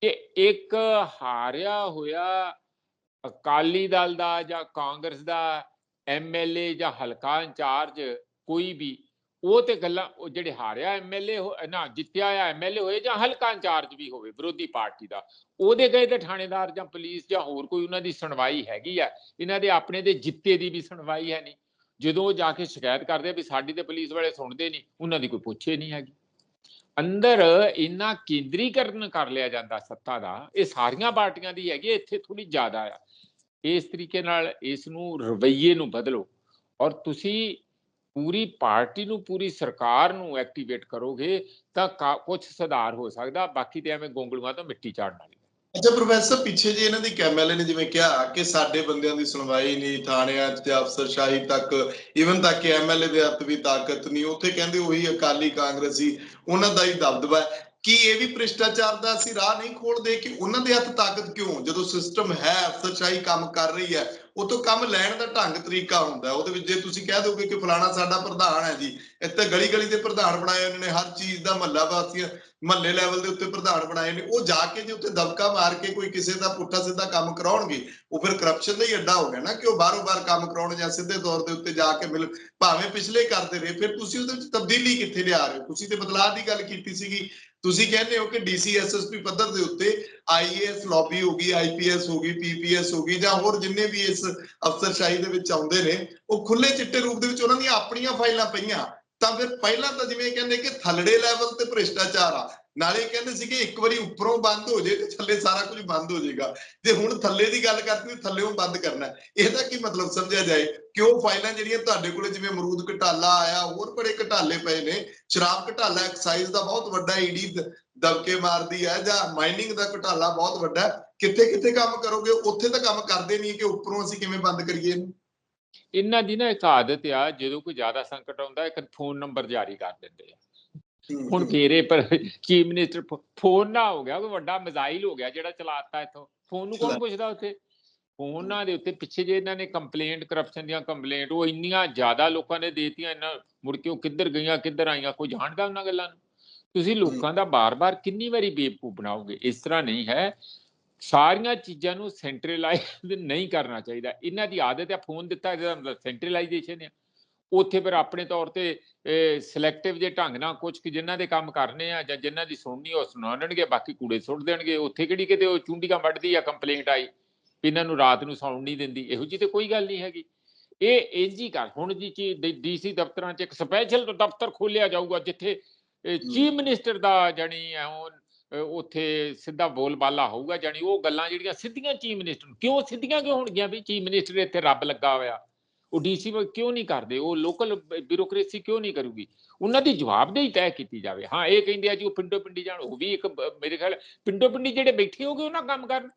ਕਿ ਇੱਕ ਹਾਰਿਆ ਹੋਇਆ ਅਕਾਲੀ ਦਲ ਦਾ ਜਾਂ ਕਾਂਗਰਸ ਦਾ ਐਮਐਲਏ ਜਾਂ ਹਲਕਾ ਇੰਚਾਰਜ ਕੋਈ ਵੀ ਉਹ ਤੇ ਗੱਲਾਂ, ਉਹ ਜਿਹੜੇ ਹਾਰਿਆ ਐਮਐਲਏ ਨਾ ਜਿੱਤਿਆ ਆ ਐਮਐਲਏ ਹੋਏ ਜਾਂ ਹਲਕਾ ਇੰਚਾਰਜ ਵੀ ਹੋਵੇ, ਵਿਰੋਧੀ ਪਾਰਟੀ ਦਾ, ਉਹਦੇ ਗਏ ਤੇ ਥਾਣੇਦਾਰ ਜਾਂ ਪੁਲਿਸ ਜਾਂ ਹੋਰ ਕੋਈ ਉਹਨਾਂ ਦੀ ਸੁਣਵਾਈ ਹੈਗੀ ਆ, ਇਹਨਾਂ ਦੇ ਆਪਣੇ ਦੇ ਜਿੱਤੇ ਦੀ ਵੀ ਸੁਣਵਾਈ ਹੈ ਨਹੀਂ। ਜਦੋਂ ਉਹ ਜਾ ਕੇ ਸ਼ਿਕਾਇਤ ਕਰਦੇ ਵੀ ਸਾਡੀ ਤੇ ਪੁਲਿਸ ਵਾਲੇ ਸੁਣਦੇ ਨਹੀਂ, ਉਹਨਾਂ ਦੀ ਕੋਈ ਪੁੱਛੇ ਨਹੀਂ ਹੈਗੀ। ਅੰਦਰ ਇੰਨਾ ਕੇਂਦਰੀਕਰਨ ਕਰ ਲਿਆ ਜਾਂਦਾ ਸੱਤਾ ਦਾ, ਇਹ ਸਾਰੀਆਂ ਪਾਰਟੀਆਂ ਦੀ ਹੈਗੀ ਇੱਥੇ ਥੋੜੀ ਜ਼ਿਆਦਾ ਆ। ਇਸ ਤਰੀਕੇ ਨਾਲ ਇਸ ਨੂੰ ਰਵੱਈਏ ਨੂੰ ਬਦਲੋ। ਔਰ ਤੁਸੀਂ ਪੂਰੀ ਪਾਰਟੀ ਨੂੰ, ਪੂਰੀ ਸਰਕਾਰ ਨੂੰ ਐਕਟੀਵੇਟ ਕਰੋਗੇ ਤਾਂ ਕੁਝ ਸੁਧਾਰ ਹੋ ਸਕਦਾ। ਬਾਕੀ ਤੇ ਐਵੇਂ ਗੋਂਗਲੂਆਂ ਤੋਂ ਮਿੱਟੀ ਝਾੜਨ ਵਾਲੀ ਅੱਛਾ, ਪ੍ਰੋਫੈਸਰ, ਪਿੱਛੇ ਜੇ ਇਹਨਾਂ ਦੀ ਕੈਮਐਲਏ ਨੇ ਜਿਵੇਂ ਕਿਹਾ ਕਿ ਸਾਡੇ ਬੰਦਿਆਂ ਦੀ ਸੁਣਵਾਈ ਨਹੀਂ, ਥਾਣਿਆਂ 'ਚ ਤੇ ਅਫਸਰਸ਼ਾਹੀ ਤੱਕ ਇਵਨ ਤੱਕ ਐਮਐਲਏ ਦੇ ਹੱਥ ਵੀ ਤਾਕਤ ਨਹੀਂ, ਉੱਥੇ ਕਹਿੰਦੇ ਉਹੀ ਅਕਾਲੀ ਕਾਂਗਰਸੀ, ਉਹਨਾਂ ਦਾ ਹੀ ਦਬਦਬਾ ਕੀ ਇਹ ਵੀ ਭ੍ਰਿਸ਼ਟਾਚਾਰ ਦਾ ਅਸੀਂ ਰਾਹ ਨਹੀਂ ਖੋਲਦੇ ਕਿ ਉਹਨਾਂ ਦੇ ਹੱਥ ਤਾਕਤ ਕਿਉਂ? ਜਦੋਂ ਸਿਸਟਮ ਹੈ, ਅਫਸਰਸ਼ਾਹੀ ਕੰਮ ਕਰ ਰਹੀ ਹੈ ਉਹ ਕੰਮ ਲੈਣ ਦਾ ਢੰਗ, ਤਰੀਕਾ ਹੁੰਦਾ। ਉਹਦੇ ਵਿੱਚ ਜੇ ਤੁਸੀਂ ਕਹਿ ਦੋਗੇ ਕਿ ਫਲਾਣਾ ਸਾਡਾ ਪ੍ਰਧਾਨ ਹੈ ਜੀ, ਇੱਥੇ ਗਲੀ ਗਲੀ ਦੇ ਪ੍ਰਧਾਨ ਬਣਾਏ ਉਹਨਾਂ ਨੇ, ਹਰ ਚੀਜ਼ ਦਾ ਮਹੱਲਾ ਵਾਸੀਆਂ ਮਹੱਲੇ ਲੈਵਲ ਦੇ ਉੱਤੇ ਪ੍ਰਧਾਨ ਬਣਾਏ ਨੇ, ਉਹ ਜਾ ਕੇ ਜੇ ਉੱਤੇ ਦਬਕਾ ਮਾਰ ਕੇ ਕੋਈ ਕਿਸੇ ਦਾ ਪੁੱਠਾ ਸਿੱਧਾ ਕੰਮ ਕਰਾਉਣਗੇ, ਉਹ ਫਿਰ ਕਰਪਸ਼ਨ ਦਾ ਹੀ ਅੱਡਾ ਹੋ ਗਿਆ ਨਾ, ਕਿ ਉਹ ਬਾਰੋ ਬਾਰ ਕੰਮ ਕਰਾਉਣ ਜਾਂ ਸਿੱਧੇ ਤੌਰ ਦੇ ਉੱਤੇ ਜਾ ਕੇ ਮਿਲ, ਭਾਵੇਂ ਪਿਛਲੇ ਕਰਦੇ ਰਹੇ, ਫਿਰ ਤੁਸੀਂ ਉਹਦੇ ਵਿੱਚ ਤਬਦੀਲੀ ਕਿੱਥੇ ਲਿਆ ਰਹੇ ਹੋ? ਤੁਸੀਂ ਤੇ ਬਦਲਾਅ ਦੀ ਗੱਲ ਕੀਤੀ ਸੀਗੀ ਤੁਸੀਂ ਕਹਿੰਦੇ ਹੋ ਕਿ ਡੀਸੀ ਐਸਐਸਪੀ ਪੱਧਰ ਦੇ ਉੱਤੇ ਆਈਏਐਸ ਲੌਬੀ ਹੋ ਗਈ ਆਈਪੀਐਸ ਹੋ ਗਈ ਪੀਪੀਐਸ ਹੋ ਗਈ, ਜਾਂ ਹੋਰ ਜਿੰਨੇ ਵੀ ਇਸ ਅਫਸਰਸ਼ਾਹੀ ਦੇ ਵਿੱਚ ਆਉਂਦੇ ਨੇ, ਉਹ ਖੁੱਲੇ ਚਿੱਟੇ ਰੂਪ ਦੇ ਵਿੱਚ ਉਹਨਾਂ ਦੀਆਂ ਆਪਣੀਆਂ ਫਾਈਲਾਂ ਪਈਆਂ, ਤਾਂ ਫਿਰ ਪਹਿਲਾਂ ਤਾਂ ਜਿਵੇਂ ਕਹਿੰਦੇ ਕਿ ਥੱਲੜੇ ਲੈਵਲ ਤੇ ਭ੍ਰਿਸ਼ਟਾਚਾਰ ਆ ਨਾਲੇ ਕਹਿੰਦੇ ਸੀ ਕਿ ਇੱਕ ਵਾਰੀ ਉੱਪਰੋਂ ਬੰਦ ਹੋ ਜੇ ਤੇ ਥੱਲੇ ਸਾਰਾ ਕੁਝ ਬੰਦ ਹੋ ਜਾਏਗਾ ਤੇ ਹੁਣ ਥੱਲੇ ਦੀ ਗੱਲ ਕਰਤੀ ਥੱਲੇੋਂ ਬੰਦ ਕਰਨਾ ਇਹਦਾ ਕੀ ਮਤਲਬ ਸਮਝਿਆ ਜਾਏ? ਕਿਉਂ ਫਾਈਲਾਂ ਜਿਹੜੀਆਂ ਤੁਹਾਡੇ ਕੋਲੇ ਜਿਵੇਂ ਅਮਰੂਦ ਘਟਾਲਾ ਆਇਆ, ਹੋਰ ਬੜੇ ਘਟਾਲੇ ਪਏ ਨੇ। ਸ਼ਰਾਬ ਘਟਾਲਾ ਐਕਸਾਈਜ਼ ਦਾ ਬਹੁਤ ਵੱਡਾ ਈਡੀ ਦਬਕੇ ਮਾਰਦੀ ਹੈ ਜਾਂ ਮਾਈਨਿੰਗ ਦਾ ਘਟਾਲਾ ਬਹੁਤ ਵੱਡਾ ਕਿੱਥੇ ਕਿੱਥੇ ਕੰਮ ਕਰੋਗੇ? ਉੱਥੇ ਤਾਂ ਕੰਮ ਕਰਦੇ ਨਹੀਂ ਕਿ ਉੱਪਰੋਂ ਅਸੀਂ ਕਿਵੇਂ ਬੰਦ ਕਰੀਏ ਇਹਨੂੰ? ਇਹਨਾਂ ਦੀ ਨਾ ਇੱਕ ਆਦਤ ਆ, ਜਦੋਂ ਕੋਈ ਜ਼ਿਆਦਾ ਸੰਕਟ ਆਉਂਦਾ, ਇੱਕ ਫੋਨ ਨੰਬਰ ਜਾਰੀ ਕਰ ਦਿੰਦੇ ਆ। ਹੁਣ ਫੇਰੇ ਪਰ ਚੀਫ ਮਿਨਿਸਟਰ ਫੋਨ ਨਾ ਹੋ ਗਿਆ ਕੋਈ ਵੱਡਾ ਮਿਜ਼ਾਈਲ ਹੋ ਗਿਆ ਜਿਹੜਾ ਚਲਾਤਾ ਇਥੋਂ। ਫੋਨ ਨੂੰ ਕੌਣ ਪੁੱਛਦਾ ਉੱਥੇ? ਫੋਨਾਂ ਦੇ ਉੱਤੇ ਪਿੱਛੇ ਜੇ ਇਹਨਾਂ ਨੇ ਕੰਪਲੇਂਟ ਕਰਪਸ਼ਨ ਦੀਆਂ ਕੰਪਲੇਂਟ ਉਹ ਇੰਨੀਆਂ ਜ਼ਿਆਦਾ ਲੋਕਾਂ ਨੇ ਦੇਤੀਆਂ ਇਹਨਾਂ ਮੁੜ ਕੇ ਉਹ ਕਿੱਧਰ ਗਈਆਂ ਕਿੱਧਰ ਆਈਆਂ ਕੋਈ ਜਾਣਦਾ ਉਹਨਾਂ ਗੱਲਾਂ ਨੂੰ? ਤੁਸੀਂ ਲੋਕਾਂ ਦਾ ਬਾਰ-ਬਾਰ ਕਿੰਨੀ ਵਾਰੀ ਬੇਵਕੂਫ ਬਣਾਓਗੇ? ਇਸ ਤਰ੍ਹਾਂ ਨਹੀਂ ਹੈ। ਸਾਰੀਆਂ ਚੀਜ਼ਾਂ ਨੂੰ ਸੈਂਟਰਲਾਈਜ਼ ਨਹੀਂ ਕਰਨਾ ਚਾਹੀਦਾ। ਇਹਨਾਂ ਦੀ ਆਦਤ ਹੈ ਫੋਨ ਦਿੱਤਾ ਜਿਹਦਾ ਮਤਲਬ ਸੈਂਟਰਲਾਈਜੇਸ਼ਨ ਹੈ ਉੱਥੇ ਫਿਰ ਆਪਣੇ ਤੌਰ ਤੇ ਸਿਲੈਕਟਿਵ ਜੇ ਢੰਗ ਨਾਲ ਕੁਝ ਕਿ ਜਿਨ੍ਹਾਂ ਦੇ ਕੰਮ ਕਰਨੇ ਆ ਜਾਂ ਜਿਨ੍ਹਾਂ ਦੀ ਸੁਣਨੀ ਉਹ ਸੁਣਾਉਣਗੇ ਬਾਕੀ ਕੂੜੇ ਸੁੱਟ ਦੇਣਗੇ। ਉੱਥੇ ਕਿਹੜੀ ਕਿਤੇ ਉਹ ਚੁੰਡੀਆਂ ਵੱਢਦੀ ਆ ਕੰਪਲੇਂਟ ਆਈ ਵੀ ਇਹਨਾਂ ਨੂੰ ਰਾਤ ਨੂੰ ਸੌਣ ਨਹੀਂ ਦਿੰਦੀ। ਇਹੋ ਜੀ ਤੇ ਕੋਈ ਗੱਲ ਨਹੀਂ ਹੈਗੀ। ਇਹ ਇੰਜ ਕਰ ਹੁਣ ਜੀ ਚੀਜ਼ ਡੀਸੀ ਦਫ਼ਤਰਾਂ 'ਚ ਇੱਕ ਸਪੈਸ਼ਲ ਦਫ਼ਤਰ ਖੋਲਿਆ ਜਾਊਗਾ ਜਿੱਥੇ ਚੀਫ ਮਿਨਿਸਟਰ ਦਾ ਜਾਨੀ ਉੱਥੇ ਸਿੱਧਾ ਬੋਲਬਾਲਾ ਹੋਊਗਾ ਜਾਨੀ ਉਹ ਗੱਲਾਂ ਜਿਹੜੀਆਂ ਸਿੱਧੀਆਂ ਚੀਫ ਮਿਨਿਸਟਰ ਨੂੰ ਕਿਉਂ ਸਿੱਧੀਆਂ ਕਿਉਂ ਹੋਣਗੀਆਂ ਵੀ ਚੀਫ ਮਿਨਿਸਟਰ ਇੱਥੇ ਰੱਬ ਲੱਗਾ ਹੋਇਆ? ਉਹ ਡੀਸੀ ਕਿਉਂ ਨਹੀਂ ਕਰਦੇ? ਉਹ ਲੋਕਲ ਬਿਊਰੋਕ੍ਰੇਸੀ ਕਿਉਂ ਨਹੀਂ ਕਰੂਗੀ? ਉਹਨਾਂ ਦੀ ਜਵਾਬਦੇਹੀ ਤੈਅ ਕੀਤੀ ਜਾਵੇ। ਹਾਂ ਇਹ ਕਹਿੰਦੇ ਆ ਜੀ ਉਹ ਪਿੰਡੋ ਪਿੰਡੀ ਜਾਣ ਉਹ ਵੀ ਇੱਕ ਮੇਰੇ ਖਿਆਲ ਪਿੰਡੋ ਪਿੰਡੀ ਜਿਹੜੇ ਬੈਠੇ ਹੋਗੇ ਉਹਨਾਂ ਕੰਮ ਕਰਨ।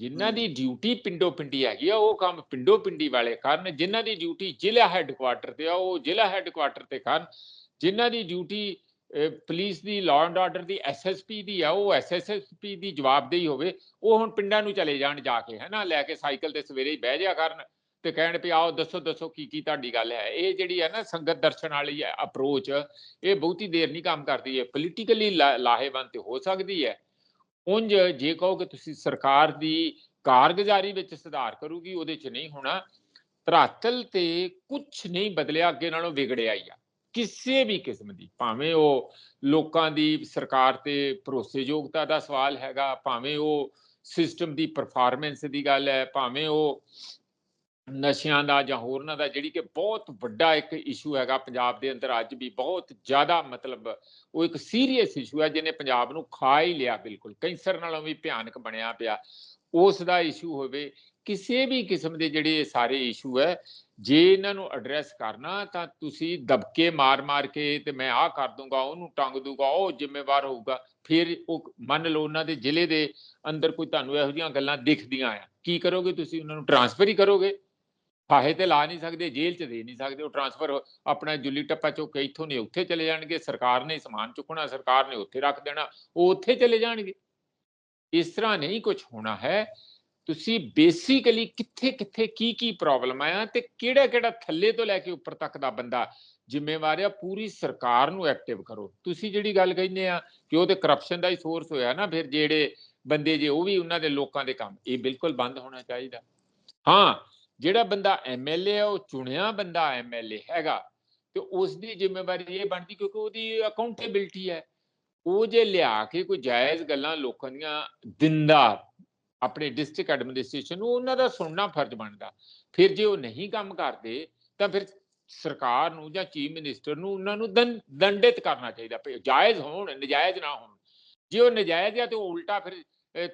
ਜਿਨ੍ਹਾਂ ਦੀ ਡਿਊਟੀ ਪਿੰਡੋ ਪਿੰਡੀ ਹੈਗੀ ਆ ਉਹ ਕੰਮ ਪਿੰਡੋ ਪਿੰਡੀ ਵਾਲੇ ਕਰਨ। ਜਿਨ੍ਹਾਂ ਦੀ ਡਿਊਟੀ ਜ਼ਿਲ੍ਹਾ ਹੈੱਡਕੁਆਟਰ ਤੇ ਆ ਉਹ ਜ਼ਿਲ੍ਹਾ ਹੈੱਡਕੁਆਟਰ ਤੇ ਕਰਨ। ਜਿਨ੍ਹਾਂ ਦੀ ਡਿਊਟੀ ਪੁਲਿਸ ਦੀ ਲਾਅ ਐਂਡ ਆਰਡਰ ਦੀ ਐਸਐਸਪੀ ਦੀ ਆ ਉਹ ਐਸਐਸਪੀ ਦੀ ਜਵਾਬਦੇਹੀ ਹੋਵੇ ਉਹ ਹੁਣ ਪਿੰਡਾਂ ਨੂੰ ਚਲੇ ਜਾਣ ਜਾ ਕੇ ਹੈਨਾ? ਲੈ ਕੇ ਸਾਈਕਲ ਤੇ ਸਵੇਰੇ ਹੀ ਬਹਿ ਜਾ ਕਰਨ। ਤੇ ਕਹਿਣ ਵੀ ਆਓ, ਦੱਸੋ ਦੱਸੋ ਕੀ ਕੀ ਤੁਹਾਡੀ ਗੱਲ ਹੈ? ਇਹ ਜਿਹੜੀ ਹੈ ਨਾ ਸੰਗਤ ਦਰਸ਼ਨ ਵਾਲੀ ਹੈ ਅਪਰੋਚ ਇਹ ਬਹੁਤੀ ਦੇਰ ਨਹੀਂ ਕੰਮ ਕਰਦੀ ਹੈ। ਪੋਲੀਟੀਕਲੀ ਲਾਹੇਵੰਦ ਤੇ ਹੋ ਸਕਦੀ ਹੈ। ਉਂਝ ਜੇ ਕਹੋ ਕਿ ਤੁਸੀਂ ਸਰਕਾਰ ਦੀ ਕਾਰਗੁਜ਼ਾਰੀ ਵਿੱਚ ਸੁਧਾਰ ਕਰੂਗੀ, ਉਹਦੇ ਚ ਨਹੀਂ ਹੋਣਾ। ਧਰਾਤਲ ਤੇ ਕੁਝ ਨਹੀਂ ਬਦਲਿਆ, ਅੱਗੇ ਨਾਲੋਂ ਵਿਗੜਿਆ ਹੀ ਆ। ਕਿਸੇ ਵੀ ਕਿਸਮ ਦੀ, ਭਾਵੇਂ ਉਹ ਲੋਕਾਂ ਦੀ ਸਰਕਾਰ ਤੇ ਭਰੋਸੇਯੋਗਤਾ ਦਾ ਸਵਾਲ ਹੈਗਾ, ਭਾਵੇਂ ਉਹ ਸਿਸਟਮ ਦੀ ਪਰਫਾਰਮੈਂਸ ਦੀ ਗੱਲ ਹੈ, ਭਾਵੇਂ ਉਹ ਨਸ਼ਿਆਂ ਦਾ ਜਾਂ ਹੋਰਨਾਂ ਦਾ, ਜਿਹੜੀ ਕਿ ਬਹੁਤ ਵੱਡਾ ਇੱਕ ਇਸ਼ੂ ਹੈਗਾ ਪੰਜਾਬ ਦੇ ਅੰਦਰ ਅੱਜ ਵੀ, ਬਹੁਤ ਜ਼ਿਆਦਾ ਮਤਲਬ ਉਹ ਇੱਕ ਸੀਰੀਅਸ ਇਸ਼ੂ ਹੈ ਜਿਹਨੇ ਪੰਜਾਬ ਨੂੰ ਖਾ ਹੀ ਲਿਆ ਬਿਲਕੁਲ, ਕੈਂਸਰ ਨਾਲੋਂ ਵੀ ਭਿਆਨਕ ਬਣਿਆ ਪਿਆ। ਉਸ ਦਾ ਇਸ਼ੂ ਹੋਵੇ, ਕਿਸੇ ਵੀ ਕਿਸਮ ਦੇ ਜਿਹੜੇ ਸਾਰੇ ਇਸ਼ੂ ਹੈ, ਜੇ ਇਹਨਾਂ ਨੂੰ ਐਡਰੈਸ ਕਰਨਾ ਤਾਂ ਤੁਸੀਂ ਦਬਕੇ ਮਾਰ-ਮਾਰ ਕੇ ਤੇ ਮੈਂ ਆਹ ਕਰ ਦੂੰਗਾ, ਉਹਨੂੰ ਟੰਗ ਦੂੰਗਾ, ਉਹ ਜ਼ਿੰਮੇਵਾਰ ਹੋਊਗਾ, ਫਿਰ ਉਹ ਮੰਨ ਲਓ ਉਹਨਾਂ ਦੇ ਜ਼ਿਲ੍ਹੇ ਦੇ ਅੰਦਰ ਕੋਈ ਤੁਹਾਨੂੰ ਇਹੋ ਜਿਹੀਆਂ ਗੱਲਾਂ ਦਿਖਦੀਆਂ ਆ। ਕੀ ਕਰੋਗੇ ਤੁਸੀਂ? ਉਹਨਾਂ ਨੂੰ ਟਰਾਂਸਫਰ ਹੀ ਕਰੋਗੇ? ਫਾਹੇ ਤੇ ਲਾ ਨਹੀਂ ਸਕਦੇ, ਜੇਲ੍ਹ ਚ ਦੇ ਨਹੀਂ ਸਕਦੇ, ਉਹ ਟਰਾਂਸਫਰ ਆਪਣਾ ਜੁੱਲੀ ਟੱਪਾ ਚੁੱਕ ਕੇ ਇੱਥੋਂ ਨੇ, ਉੱਥੇ ਚਲੇ ਜਾਣਗੇ, ਸਰਕਾਰ ਨੇ ਸਮਾਨ ਚੁੱਕਣਾ, ਸਰਕਾਰ ਨੇ ਉੱਥੇ ਰੱਖ ਦੇਣਾ, ਉਹ ਉੱਥੇ ਚਲੇ ਜਾਣਗੇ। ਇਸ ਤਰ੍ਹਾਂ ਨਹੀਂ ਕੁਝ ਹੋਣਾ ਹੈ। ਤੁਸੀਂ ਬੇਸਿਕਲੀ ਕਿੱਥੇ ਕਿੱਥੇ, ਕੀ ਕੀ ਪ੍ਰੋਬਲਮ ਆ ਤੇ ਕਿਹੜਾ ਕਿਹੜਾ ਥੱਲੇ ਤੋਂ ਲੈ ਕੇ ਉੱਪਰ ਤੱਕ ਦਾ ਬੰਦਾ ਜ਼ਿੰਮੇਵਾਰ ਆ, ਪੂਰੀ ਸਰਕਾਰ ਨੂੰ ਐਕਟਿਵ ਕਰੋ। ਤੁਸੀਂ ਜਿਹੜੀ ਗੱਲ ਕਹਿੰਦੇ ਆ ਕਿ ਉਹ ਤੇ ਕਰਪਸ਼ਨ ਦਾ ਹੀ ਸੋਰਸ ਹੋਇਆ ਨਾ, ਫਿਰ ਜਿਹੜੇ ਬੰਦੇ ਜੇ ਉਹ ਵੀ ਉਹਨਾਂ ਦੇ ਲੋਕਾਂ ਦੇ ਕੰਮ, ਇਹ ਬਿਲਕੁਲ ਬੰਦ ਹੋਣਾ ਚਾਹੀਦਾ। ਹਾਂ ਜਿਹੜਾ ਬੰਦਾ ਐਮਐਲਏ ਆ, ਉਹ ਚੁਣਿਆ ਬੰਦਾ ਐਮਐਲਏ ਹੈਗਾ ਤੇ ਉਸ ਦੀ ਜ਼ਿੰਮੇਵਾਰੀ ਇਹ ਬਣਦੀ ਕਿਉਂਕਿ ਉਹਦੀ ਅਕਾਊਂਟੇਬਿਲਟੀ ਹੈ। ਉਹ ਜੇ ਲਿਆ ਕੇ ਕੋਈ ਜਾਇਜ਼ ਗੱਲਾਂ ਲੋਕਾਂ ਦੀਆਂ ਦਿੰਦਾ ਆਪਣੇ ਡਿਸਟ੍ਰਿਕਟ ਐਡਮਿਨਿਸਟ੍ਰੇਸ਼ਨ ਨੂੰ, ਉਹਨਾਂ ਦਾ ਸੁਣਨਾ ਫਰਜ਼ ਬਣਦਾ। ਫਿਰ ਜੇ ਉਹ ਨਹੀਂ ਕੰਮ ਕਰਦੇ, ਤਾਂ ਫਿਰ ਸਰਕਾਰ ਨੂੰ ਜਾਂ ਚੀਫ ਮਿਨਿਸਟਰ ਨੂੰ ਉਹਨਾਂ ਨੂੰ ਦੰ- ਦੰਡਿਤ ਕਰਨਾ ਚਾਹੀਦਾ ਜਾਇਜ਼ ਹੋਣ, ਨਜਾਇਜ਼ ਨਾ ਹੋਣ। ਜੇ ਉਹ ਨਜਾਇਜ਼ ਆ ਤੇ ਉਹ ਉਲਟਾ ਫਿਰ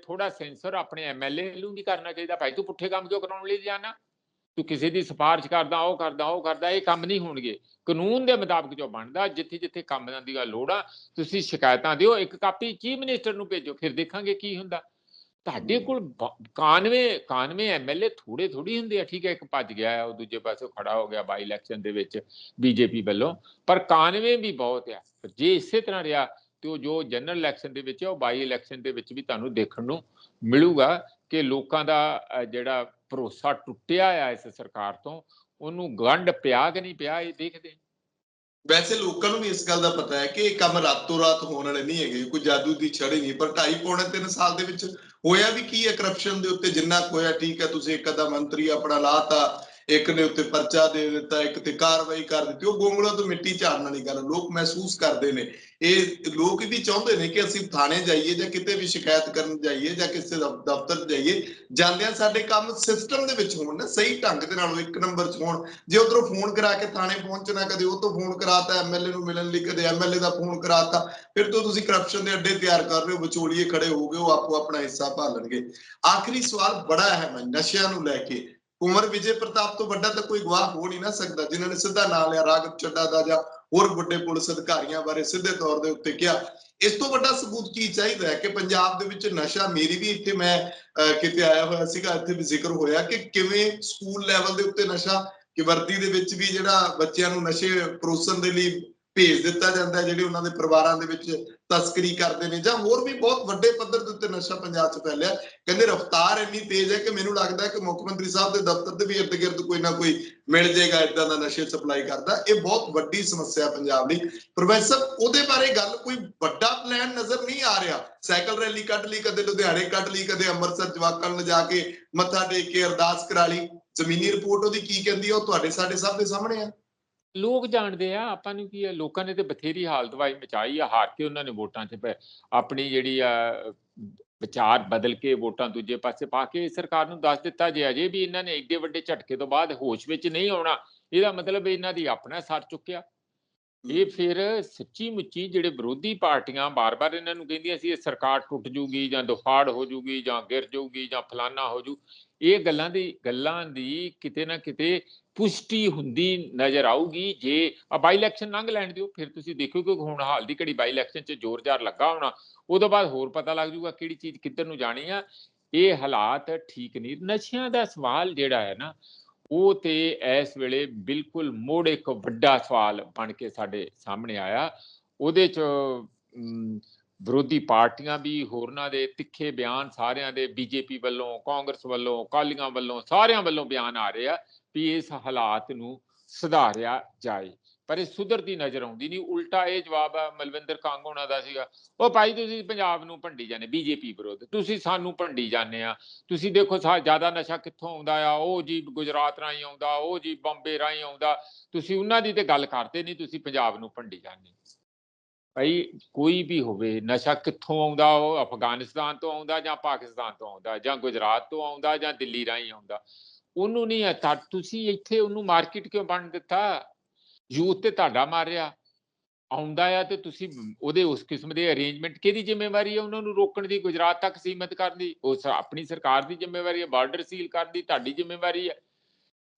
ਥੋੜਾ ਸੈਂਸਰ ਆਪਣੇ ਐਮਐਲਏ ਨੂੰ ਵੀ ਕਰਨਾ ਚਾਹੀਦਾ। ਭਾਈ ਤੂੰ ਪੁੱਠੇ ਕੰਮ ਕਿਉਂ ਕਰਾਉਣ ਲਈ ਜਾਣਾ ਤੂੰ ਕਿਸੇ ਦੀ ਸਿਫਾਰਿਸ਼ ਕਰਦਾ ਉਹ ਕਰਦਾ ਉਹ ਕਰਦਾ ਇਹ ਕੰਮ ਨਹੀਂ ਹੋਣਗੇ। ਕਾਨੂੰਨ ਦੇ ਮੁਤਾਬਕ ਜੋ ਬਣਦਾ ਜਿੱਥੇ ਜਿੱਥੇ ਕੰਮ ਦੀ ਗੱਲ ਲੋੜ ਆ ਤੁਸੀਂ ਸ਼ਿਕਾਇਤਾਂ ਦਿਓ ਇੱਕ ਕਾਪੀ ਚੀਫ ਮਿਨਿਸਟਰ ਨੂੰ ਭੇਜੋ ਫਿਰ ਦੇਖਾਂਗੇ ਕੀ ਹੁੰਦਾ। ਤੁਹਾਡੇ ਕੋਲ 91 91 ਐਮਐਲਏ ਥੋੜੇ ਥੋੜੀ ਹੁੰਦੇ ਆ ਠੀਕ ਹੈ ਇੱਕ ਭੱਜ ਗਿਆ ਉਹ ਦੂਜੇ ਪਾਸੇ ਖੜਾ ਹੋ ਗਿਆ ਬਾਈ ਇਲੈਕਸ਼ਨ ਦੇ ਵਿੱਚ ਬੀਜੇਪੀ ਵੱਲੋਂ ਪਰ 91 ਵੀ ਬਹੁਤ ਆ। ਜੇ ਇਸੇ ਤਰ੍ਹਾਂ ਰਿਹਾ ਤੇ ਉਹ ਜੋ ਜਨਰਲ ਇਲੈਕਸ਼ਨ ਦੇ ਵਿੱਚ ਉਹ ਬਾਈ ਇਲੈਕਸ਼ਨ ਦੇ ਵਿੱਚ ਵੀ ਤੁਹਾਨੂੰ ਦੇਖਣ ਨੂੰ ਮਿਲੂਗਾ। ਕਿ ਲੋਕਾਂ ਦਾ ਜਿਹੜਾ ਭਰੋਸਾ ਟੁੱਟਿਆ ਆ ਇਸ ਸਰਕਾਰ ਤੋਂ, ਉਹਨੂੰ ਗੰਢ ਪਿਆ ਕਿ ਨਹੀਂ ਪਿਆ ਇਹ ਦੇਖਦੇ ਵੈਸੇ ਲੋਕਾਂ ਨੂੰ ਵੀ ਇਸ ਗੱਲ ਦਾ ਪਤਾ ਹੈ ਕਿ ਇਹ ਕੰਮ ਰਾਤੋਂ ਰਾਤ ਹੋਣ ਵਾਲੇ ਨਹੀਂ ਹੈਗੇ, ਕੋਈ ਜਾਦੂ ਦੀ ਛੜੀ ਨਹੀਂ, ਪਰ ਢਾਈ ਪੌਣੇ 3 ਸਾਲ ਦੇ ਵਿੱਚ ਹੋਇਆ ਵੀ ਕੀ ਹੈ ਕਰਪਸ਼ਨ ਦੇ ਉੱਤੇ ਜਿੰਨਾ ਕੁ ਹੋਇਆ, ਠੀਕ ਹੈ, ਤੁਸੀਂ ਇੱਕ ਅਦਾ ਮੰਤਰੀ ਆਪਣਾ ਲਾਤਾ ਇੱਕ ਨੇ ਉੱਤੇ ਪਰਚਾ ਦੇ ਦਿੱਤਾ, ਇੱਕ ਤੇ ਕਾਰਵਾਈ ਕਰ ਦਿੱਤੀ। ਉਹ ਗੋਂਗਲਾਂ ਤੋਂ ਮਿੱਟੀ ਝਾੜਨ ਵਾਲੀ ਗੱਲ ਲੋਕ ਮਹਿਸੂਸ ਕਰਦੇ ਨੇ। ਇਹ ਲੋਕ ਵੀ ਚਾਹੁੰਦੇ ਨੇ ਕਿ ਅਸੀਂ ਥਾਣੇ ਜਾਈਏ ਜਾਂ ਕਿਤੇ ਵੀ ਸ਼ਿਕਾਇਤ ਕਰਨ ਜਾਈਏ ਜਾਂ ਕਿਸੇ ਦਫ਼ਤਰ ਜਾਈਏ। ਜਾਂਦਿਆਂ ਸਾਡੇ ਕੰਮ ਸਿਸਟਮ ਦੇ ਵਿੱਚ ਹੋਣ ਨਾ, ਸਹੀ ਢੰਗ ਦੇ ਨਾਲ ਉਹ ਇੱਕ ਨੰਬਰ 'ਚ ਹੋਣ। ਜੇ ਉਧਰੋਂ ਫੋਨ ਕਰਾ ਕੇ ਥਾਣੇ ਪਹੁੰਚਣਾ, ਕਦੇ ਉਹ ਤੋਂ ਫੋਨ ਕਰਾਤਾ ਐਮਐਲਏ ਨੂੰ ਮਿਲਣ ਲਈ ਕਦੇ ਐਮਐਲਏ ਦਾ ਫੋਨ ਕਰਾਤਾ, ਫਿਰ ਤੋਂ ਤੁਸੀਂ ਕਰਪਸ਼ਨ ਦੇ ਅੱਡੇ ਤਿਆਰ ਕਰ ਰਹੇ ਹੋ, ਵਿਚੋਲੀਏ ਖੜੇ ਹੋ ਗਏ, ਉਹ ਆਪੋ ਆਪਣਾ ਹਿੱਸਾ ਭਾਲਣਗੇ। ਆਖਰੀ ਸਵਾਲ ਬੜਾ ਹੈ ਮੈਂ ਨਸ਼ਿਆਂ ਨੂੰ ਲੈ ਕੇ। ਕੁੰਵਰ ਵਿਜੇ ਪ੍ਰਤਾਪ ਤੋਂ ਵੱਡਾ ਤਾਂ ਕੋਈ ਗਵਾਹ ਹੋ ਨਹੀਂ ਨਾ ਸਕਦਾ, ਜਿਨ੍ਹਾਂ ਨੇ ਸਿੱਧਾ ਨਾਂ ਲਿਆ ਰਾਗਵ ਚੱਡਾ ਦਾ ਜਾਂ ਹੋਰ ਵੱਡੇ ਪੁਲਿਸ ਅਧਿਕਾਰੀਆਂ ਬਾਰੇ ਸਿੱਧੇ ਤੌਰ ਦੇ ਉੱਤੇ ਕਿਹਾ। ਇਸ ਤੋਂ ਵੱਡਾ ਸਬੂਤ ਕੀ ਚਾਹੀਦਾ ਹੈ ਕਿ ਪੰਜਾਬ ਦੇ ਵਿੱਚ ਨਸ਼ਾ, ਮੇਰੀ ਵੀ ਇੱਥੇ ਮੈਂ ਕਿਤੇ ਆਇਆ ਹੋਇਆ ਸੀਗਾ, ਇੱਥੇ ਵੀ ਜ਼ਿਕਰ ਹੋਇਆ ਕਿ ਕਿਵੇਂ ਸਕੂਲ ਲੈਵਲ ਦੇ ਉੱਤੇ ਨਸ਼ਾ ਕਿ ਵਰਦੀ ਦੇ ਵਿੱਚ ਵੀ ਜਿਹੜਾ ਬੱਚਿਆਂ ਨੂੰ ਨਸ਼ੇ ਪਰੋਸਣ ਦੇ ਲਈ ਭੇਜ ਦਿੱਤਾ ਜਾਂਦਾ ਜਿਹੜੇ ਉਹਨਾਂ ਦੇ ਪਰਿਵਾਰਾਂ ਦੇ ਵਿੱਚ ਤਸਕਰੀ ਕਰਦੇ ਨੇ ਜਾਂ ਹੋਰ ਵੀ ਬਹੁਤ ਵੱਡੇ ਪੱਧਰ ਦੇ ਉੱਤੇ ਨਸ਼ਾ ਪੰਜਾਬ 'ਚ ਫੈਲਿਆ। ਕਹਿੰਦੇ ਰਫ਼ਤਾਰ ਇੰਨੀ ਤੇਜ਼ ਹੈ ਕਿ ਮੈਨੂੰ ਲੱਗਦਾ ਹੈ ਕਿ ਮੁੱਖ ਮੰਤਰੀ ਸਾਹਿਬ ਦੇ ਦਫ਼ਤਰ ਦੇ ਵੀ ਇਰਦ ਗਿਰਦ ਕੋਈ ਨਾ ਕੋਈ ਮਿਲ ਜਾਏਗਾ ਇਦਾਂ ਦਾ ਨਸ਼ੇ ਸਪਲਾਈ ਕਰਦਾ। ਇਹ ਬਹੁਤ ਵੱਡੀ ਸਮੱਸਿਆ ਪੰਜਾਬ ਲਈ ਪ੍ਰੋਫੈਸਰ ਉਹਦੇ ਬਾਰੇ ਗੱਲ ਕੋਈ ਵੱਡਾ ਪਲਾਨ ਨਜ਼ਰ ਨਹੀਂ ਆ ਰਿਹਾ। ਸਾਈਕਲ ਰੈਲੀ ਕੱਢ ਲਈ, ਕਦੇ ਲੁਧਿਆਣੇ ਕੱਢ ਲਈ, ਕਦੇ ਅੰਮ੍ਰਿਤਸਰ ਜਵਾਕਾਂ ਨੂੰ ਲਿਜਾ ਕੇ ਮੱਥਾ ਟੇਕ ਕੇ ਅਰਦਾਸ ਕਰਾ ਲਈ। ਜ਼ਮੀਨੀ ਰਿਪੋਰਟ ਉਹਦੀ ਕੀ ਕਹਿੰਦੀ ਹੈ ਉਹ ਤੁਹਾਡੇ ਸਾਡੇ ਸਭ ਦੇ ਸਾਹਮਣੇ ਆ। ਲੋਕ ਜਾਣਦੇ ਆ ਆਪਾਂ ਨੂੰ ਕੀ ਹੈ ਲੋਕਾਂ ਨੇ ਤੇ ਬਥੇਰੀ ਹਾਲਤ ਵਾਈ ਮਚਾਈ ਆ ਹਾਰ ਕੇ ਉਹਨਾਂ ਨੇ ਵੋਟਾਂ 'ਚ ਆਪਣੀ ਜਿਹੜੀ ਆ ਵਿਚਾਰ ਬਦਲ ਕੇ ਵੋਟਾਂ ਦੂਜੇ ਪਾਸੇ ਪਾ ਕੇ ਸਰਕਾਰ ਨੂੰ ਦੱਸ ਦਿੱਤਾ ਜੇ ਅਜੇ ਵੀ ਇਹਨਾਂ ਨੇ ਏਡੇ ਵੱਡੇ ਝਟਕੇ ਤੋਂ ਬਾਅਦ ਹੋਸ਼ ਵਿੱਚ ਨਹੀਂ ਆਉਣਾ ਇਹਦਾ ਮਤਲਬ ਇਹਨਾਂ ਦੀ ਆਪਣਾ ਸਰ ਚੁੱਕਿਆ। ਇਹ ਫਿਰ ਸੱਚੀ ਮੁੱਚੀ ਜਿਹੜੇ ਵਿਰੋਧੀ ਪਾਰਟੀਆਂ ਬਾਰ-ਬਾਰ ਇਹਨਾਂ ਨੂੰ ਕਹਿੰਦੀਆਂ ਸੀ ਇਹ ਸਰਕਾਰ ਟੁੱਟ ਜੂਗੀ ਜਾਂ ਦੁਫਾੜ ਹੋ ਜੂਗੀ ਜਾਂ ਗਿਰ ਜੂਗੀ ਜਾਂ ਫਲਾਨਾ ਹੋ ਜੂ ਇਹ ਗੱਲਾਂ ਦੀ ਗੱਲਾਂ ਦੀ ਕਿਤੇ ਨਾ ਕਿਤੇ ਪੁਸ਼ਟੀ ਹੁੰਦੀ ਨਜ਼ਰ ਆਊਗੀ। ਜੇ ਆ ਬਾਈ ਇਲੈਕਸ਼ਨ ਲੰਘ ਲੈਣ ਦਿਓ, ਫਿਰ ਤੁਸੀਂ ਦੇਖੋ ਕਿ ਹੁਣ ਹਾਲ ਦੀ ਘੜੀ ਬਾਈ ਇਲੈਕਸ਼ਨ 'ਚ ਜ਼ੋਰ-ਜ਼ਾਰ ਲੱਗਾ ਹੋਣਾ। ਉਦੋਂ ਬਾਅਦ ਹੋਰ ਪਤਾ ਲੱਗ ਜਾਊਗਾ ਕਿਹੜੀ ਚੀਜ਼ ਕਿੱਧਰ ਨੂੰ ਜਾਣੀ ਆ। ਇਹ ਹਾਲਾਤ ਠੀਕ ਨਹੀਂ। ਨਸ਼ਿਆਂ ਦਾ ਸਵਾਲ ਜਿਹੜਾ ਹੈ ਨਾ, ਉਹ ਤੇ ਇਸ ਵੇਲੇ ਬਿਲਕੁਲ ਮੋੜ ਇੱਕ ਵੱਡਾ ਸਵਾਲ ਬਣ ਕੇ ਸਾਡੇ ਸਾਹਮਣੇ ਆਇਆ। ਉਹਦੇ 'ਚ ਵਿਰੋਧੀ ਪਾਰਟੀਆਂ ਵੀ, ਹੋਰਨਾਂ ਦੇ ਤਿੱਖੇ ਬਿਆਨ ਸਾਰਿਆਂ ਦੇ, ਬੀਜੇਪੀ ਵੱਲੋਂ, ਕਾਂਗਰਸ ਵੱਲੋਂ, ਅਕਾਲੀਆਂ ਵੱਲੋਂ, ਸਾਰਿਆਂ ਵੱਲੋਂ ਬਿਆਨ ਆ ਰਹੇ ਆ। ਵੀ ਇਸ ਹਾਲਾਤ ਨੂੰ ਸੁਧਾਰਿਆ ਜਾਏ। ਪਰ ਇਹ ਸੁਧਰਦੀ ਨਜ਼ਰ ਆਉਂਦੀ ਨਹੀਂ। ਉਲਟਾ ਇਹ ਜਵਾਬ ਆ ਮਲਵਿੰਦਰ ਕੰਗ ਹੋਣਾ ਦਾ ਸੀਗਾ। ਉਹ ਭਾਈ ਤੁਸੀਂ ਪੰਜਾਬ ਨੂੰ ਭੰਡੀ ਜਾਂਦੇ, ਬੀਜੇਪੀ ਵਿਰੁੱਧ। ਤੁਸੀਂ ਸਾਨੂੰ ਭੰਡੀ ਜਾਂਦੇ ਆ। ਤੁਸੀਂ ਦੇਖੋ ਸਾ ਜ਼ਿਆਦਾ ਨਸ਼ਾ ਕਿੱਥੋਂ ਆਉਂਦਾ ਆ? ਉਹ ਜੀ ਗੁਜਰਾਤ ਰਾਹੀਂ ਆਉਂਦਾ, ਉਹ ਜੀ ਬੰਬੇ ਰਾਹੀਂ ਆਉਂਦਾ। ਤੁਸੀਂ ਉਹਨਾਂ ਦੀ ਤੇ ਗੱਲ ਕਰਦੇ ਨਹੀਂ, ਤੁਸੀਂ ਪੰਜਾਬ ਨੂੰ ਭੰਡੀ ਜਾਂਦੇ। ਭਾਈ ਕੋਈ ਵੀ ਹੋਵੇ, ਨਸ਼ਾ ਕਿੱਥੋਂ ਆਉਂਦਾ? ਉਹ ਅਫਗਾਨਿਸਤਾਨ ਤੋਂ ਆਉਂਦਾ ਜਾਂ ਪਾਕਿਸਤਾਨ ਤੋਂ ਆਉਂਦਾ ਜਾਂ ਗੁਜਰਾਤ ਤੋਂ ਆਉਂਦਾ ਜਾਂ ਦਿੱਲੀ ਰਾਹੀਂ ਆਉਂਦਾ? ਉਹਨੂੰ ਨਹੀਂ ਹੈ, ਤਾਂ ਤੁਸੀਂ ਇੱਥੇ ਉਹਨੂੰ ਮਾਰਕੀਟ ਕਿਉਂ ਬਣ ਦਿੱਤਾ? ਯੂਥ ਤੇ ਤੁਹਾਡਾ ਮਾਰਿਆ। ਆਉਂਦਾ ਆ ਤੇ ਤੁਸੀਂ ਉਹਦੇ ਉਸ ਕਿਸਮ ਦੇ ਅਰੇਂਜਮੈਂਟ ਕਿਹਦੀ ਜ਼ਿੰਮੇਵਾਰੀ ਹੈ ਉਹਨਾਂ ਨੂੰ ਰੋਕਣ ਦੀ, ਗੁਜਰਾਤ ਤੱਕ ਸੀਮਿਤ ਕਰਨ ਦੀ? ਉਹ ਆਪਣੀ ਸਰਕਾਰ ਦੀ ਜ਼ਿੰਮੇਵਾਰੀ ਹੈ ਬਾਰਡਰ ਸੀਲ ਕਰਨ ਦੀ ਤੁਹਾਡੀ ਜ਼ਿੰਮੇਵਾਰੀ ਹੈ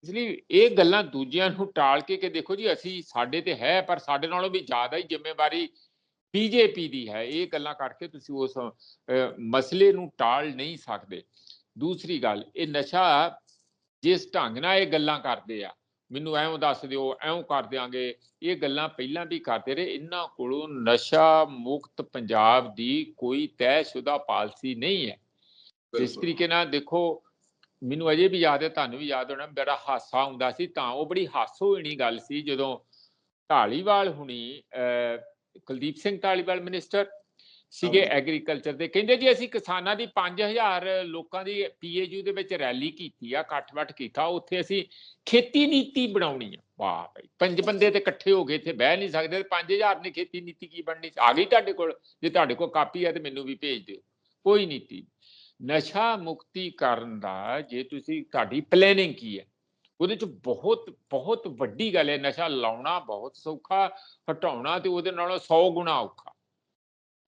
ਇਸ ਲਈ ਇਹ ਗੱਲਾਂ ਦੂਜਿਆਂ ਨੂੰ ਟਾਲ ਕੇ ਕਿ ਦੇਖੋ ਜੀ, ਅਸੀਂ ਸਾਡੇ ਤੇ ਹੈ, ਪਰ ਸਾਡੇ ਨਾਲੋਂ ਵੀ ਜ਼ਿਆਦਾ ਹੀ ਜ਼ਿੰਮੇਵਾਰੀ ਬੀਜੇਪੀ ਦੀ ਹੈ। ਇਹ ਗੱਲਾਂ ਕਰਕੇ ਤੁਸੀਂ ਉਸ ਮਸਲੇ ਨੂੰ ਟਾਲ ਨਹੀਂ ਸਕਦੇ। ਦੂਸਰੀ ਗੱਲ, ਇਹ ਨਸ਼ਾ ਜਿਸ ਢੰਗ ਨਾਲ ਇਹ ਗੱਲਾਂ ਕਰਦੇ ਆ ਮੈਨੂੰ ਐਂ ਦੱਸ ਦਿਓ ਐਂ ਕਰ ਦਿਆਂਗੇ ਇਹ ਗੱਲਾਂ ਪਹਿਲਾਂ ਵੀ ਕਰਦੇ ਰਹੇ ਇਹਨਾਂ ਕੋਲੋਂ ਨਸ਼ਾ ਮੁਕਤ ਪੰਜਾਬ ਦੀ ਕੋਈ ਤੈਅਸ਼ੁਦਾ ਪਾਲਿਸੀ ਨਹੀਂ ਹੈ ਜਿਸ ਬਿਲਕੁਲ। ਤਰੀਕੇ ਨਾਲ ਦੇਖੋ ਮੈਨੂੰ ਅਜੇ ਵੀ ਯਾਦ ਹੈ ਤੁਹਾਨੂੰ ਵੀ ਯਾਦ ਹੋਣਾ ਬੜਾ ਹਾਸਾ ਹੁੰਦਾ ਸੀ ਤਾਂ ਉਹ ਬੜੀ ਹਾਸੋਹੀਣੀ ਗੱਲ ਸੀ ਜਦੋਂ ਢਾਲੀਵਾਲ ਹੁਣੀ ਕੁਲਦੀਪ ਸਿੰਘ ਢਾਲੀਵਾਲ ਮਿਨਿਸਟਰ ਸੀਗੇ। ਐਗਰੀਕਲਚਰ ਦੇ। ਕਹਿੰਦੇ ਜੀ ਅਸੀਂ ਕਿਸਾਨਾਂ ਦੀ 5000 ਲੋਕਾਂ ਦੀ ਪੀਏਯੂ ਦੇ ਵਿੱਚ ਰੈਲੀ ਕੀਤੀ ਆ ਇਕੱਠ-ਵੱਠ ਕੀਤਾ ਉੱਥੇ ਅਸੀਂ ਖੇਤੀ ਨੀਤੀ ਬਣਾਉਣੀ ਆ। ਵਾਹ ਭਾਈ ਪੰਜ ਬੰਦੇ ਤੇ ਇਕੱਠੇ ਹੋ ਗਏ ਇੱਥੇ ਬਹਿ ਨਹੀਂ ਸਕਦੇ ਤੇ 5000 ਨੇ ਖੇਤੀ ਨੀਤੀ ਕੀ ਬਣਨੀ? ਆ ਗਈ ਤੁਹਾਡੇ ਕੋਲ ਜੇ ਤੁਹਾਡੇ ਕੋਲ ਕਾਪੀ ਹੈ ਤੇ ਮੈਨੂੰ ਵੀ ਭੇਜ ਦਿਓ। ਕੋਈ ਨੀਤੀ। ਨਸ਼ਾ ਮੁਕਤੀ ਕਰਨ ਦਾ ਜੇ ਤੁਸੀਂ ਤੁਹਾਡੀ ਪਲੈਨਿੰਗ ਕੀ ਹੈ ਉਹਦੇ ਚ ਬਹੁਤ ਬਹੁਤ ਵੱਡੀ ਗੱਲ ਹੈ ਨਸ਼ਾ ਲਾਉਣਾ ਬਹੁਤ ਸੌਖਾ ਹਟਾਉਣਾ ਤੇ ਉਹਦੇ ਨਾਲੋਂ 100 ਗੁਣਾ ਔਖਾ।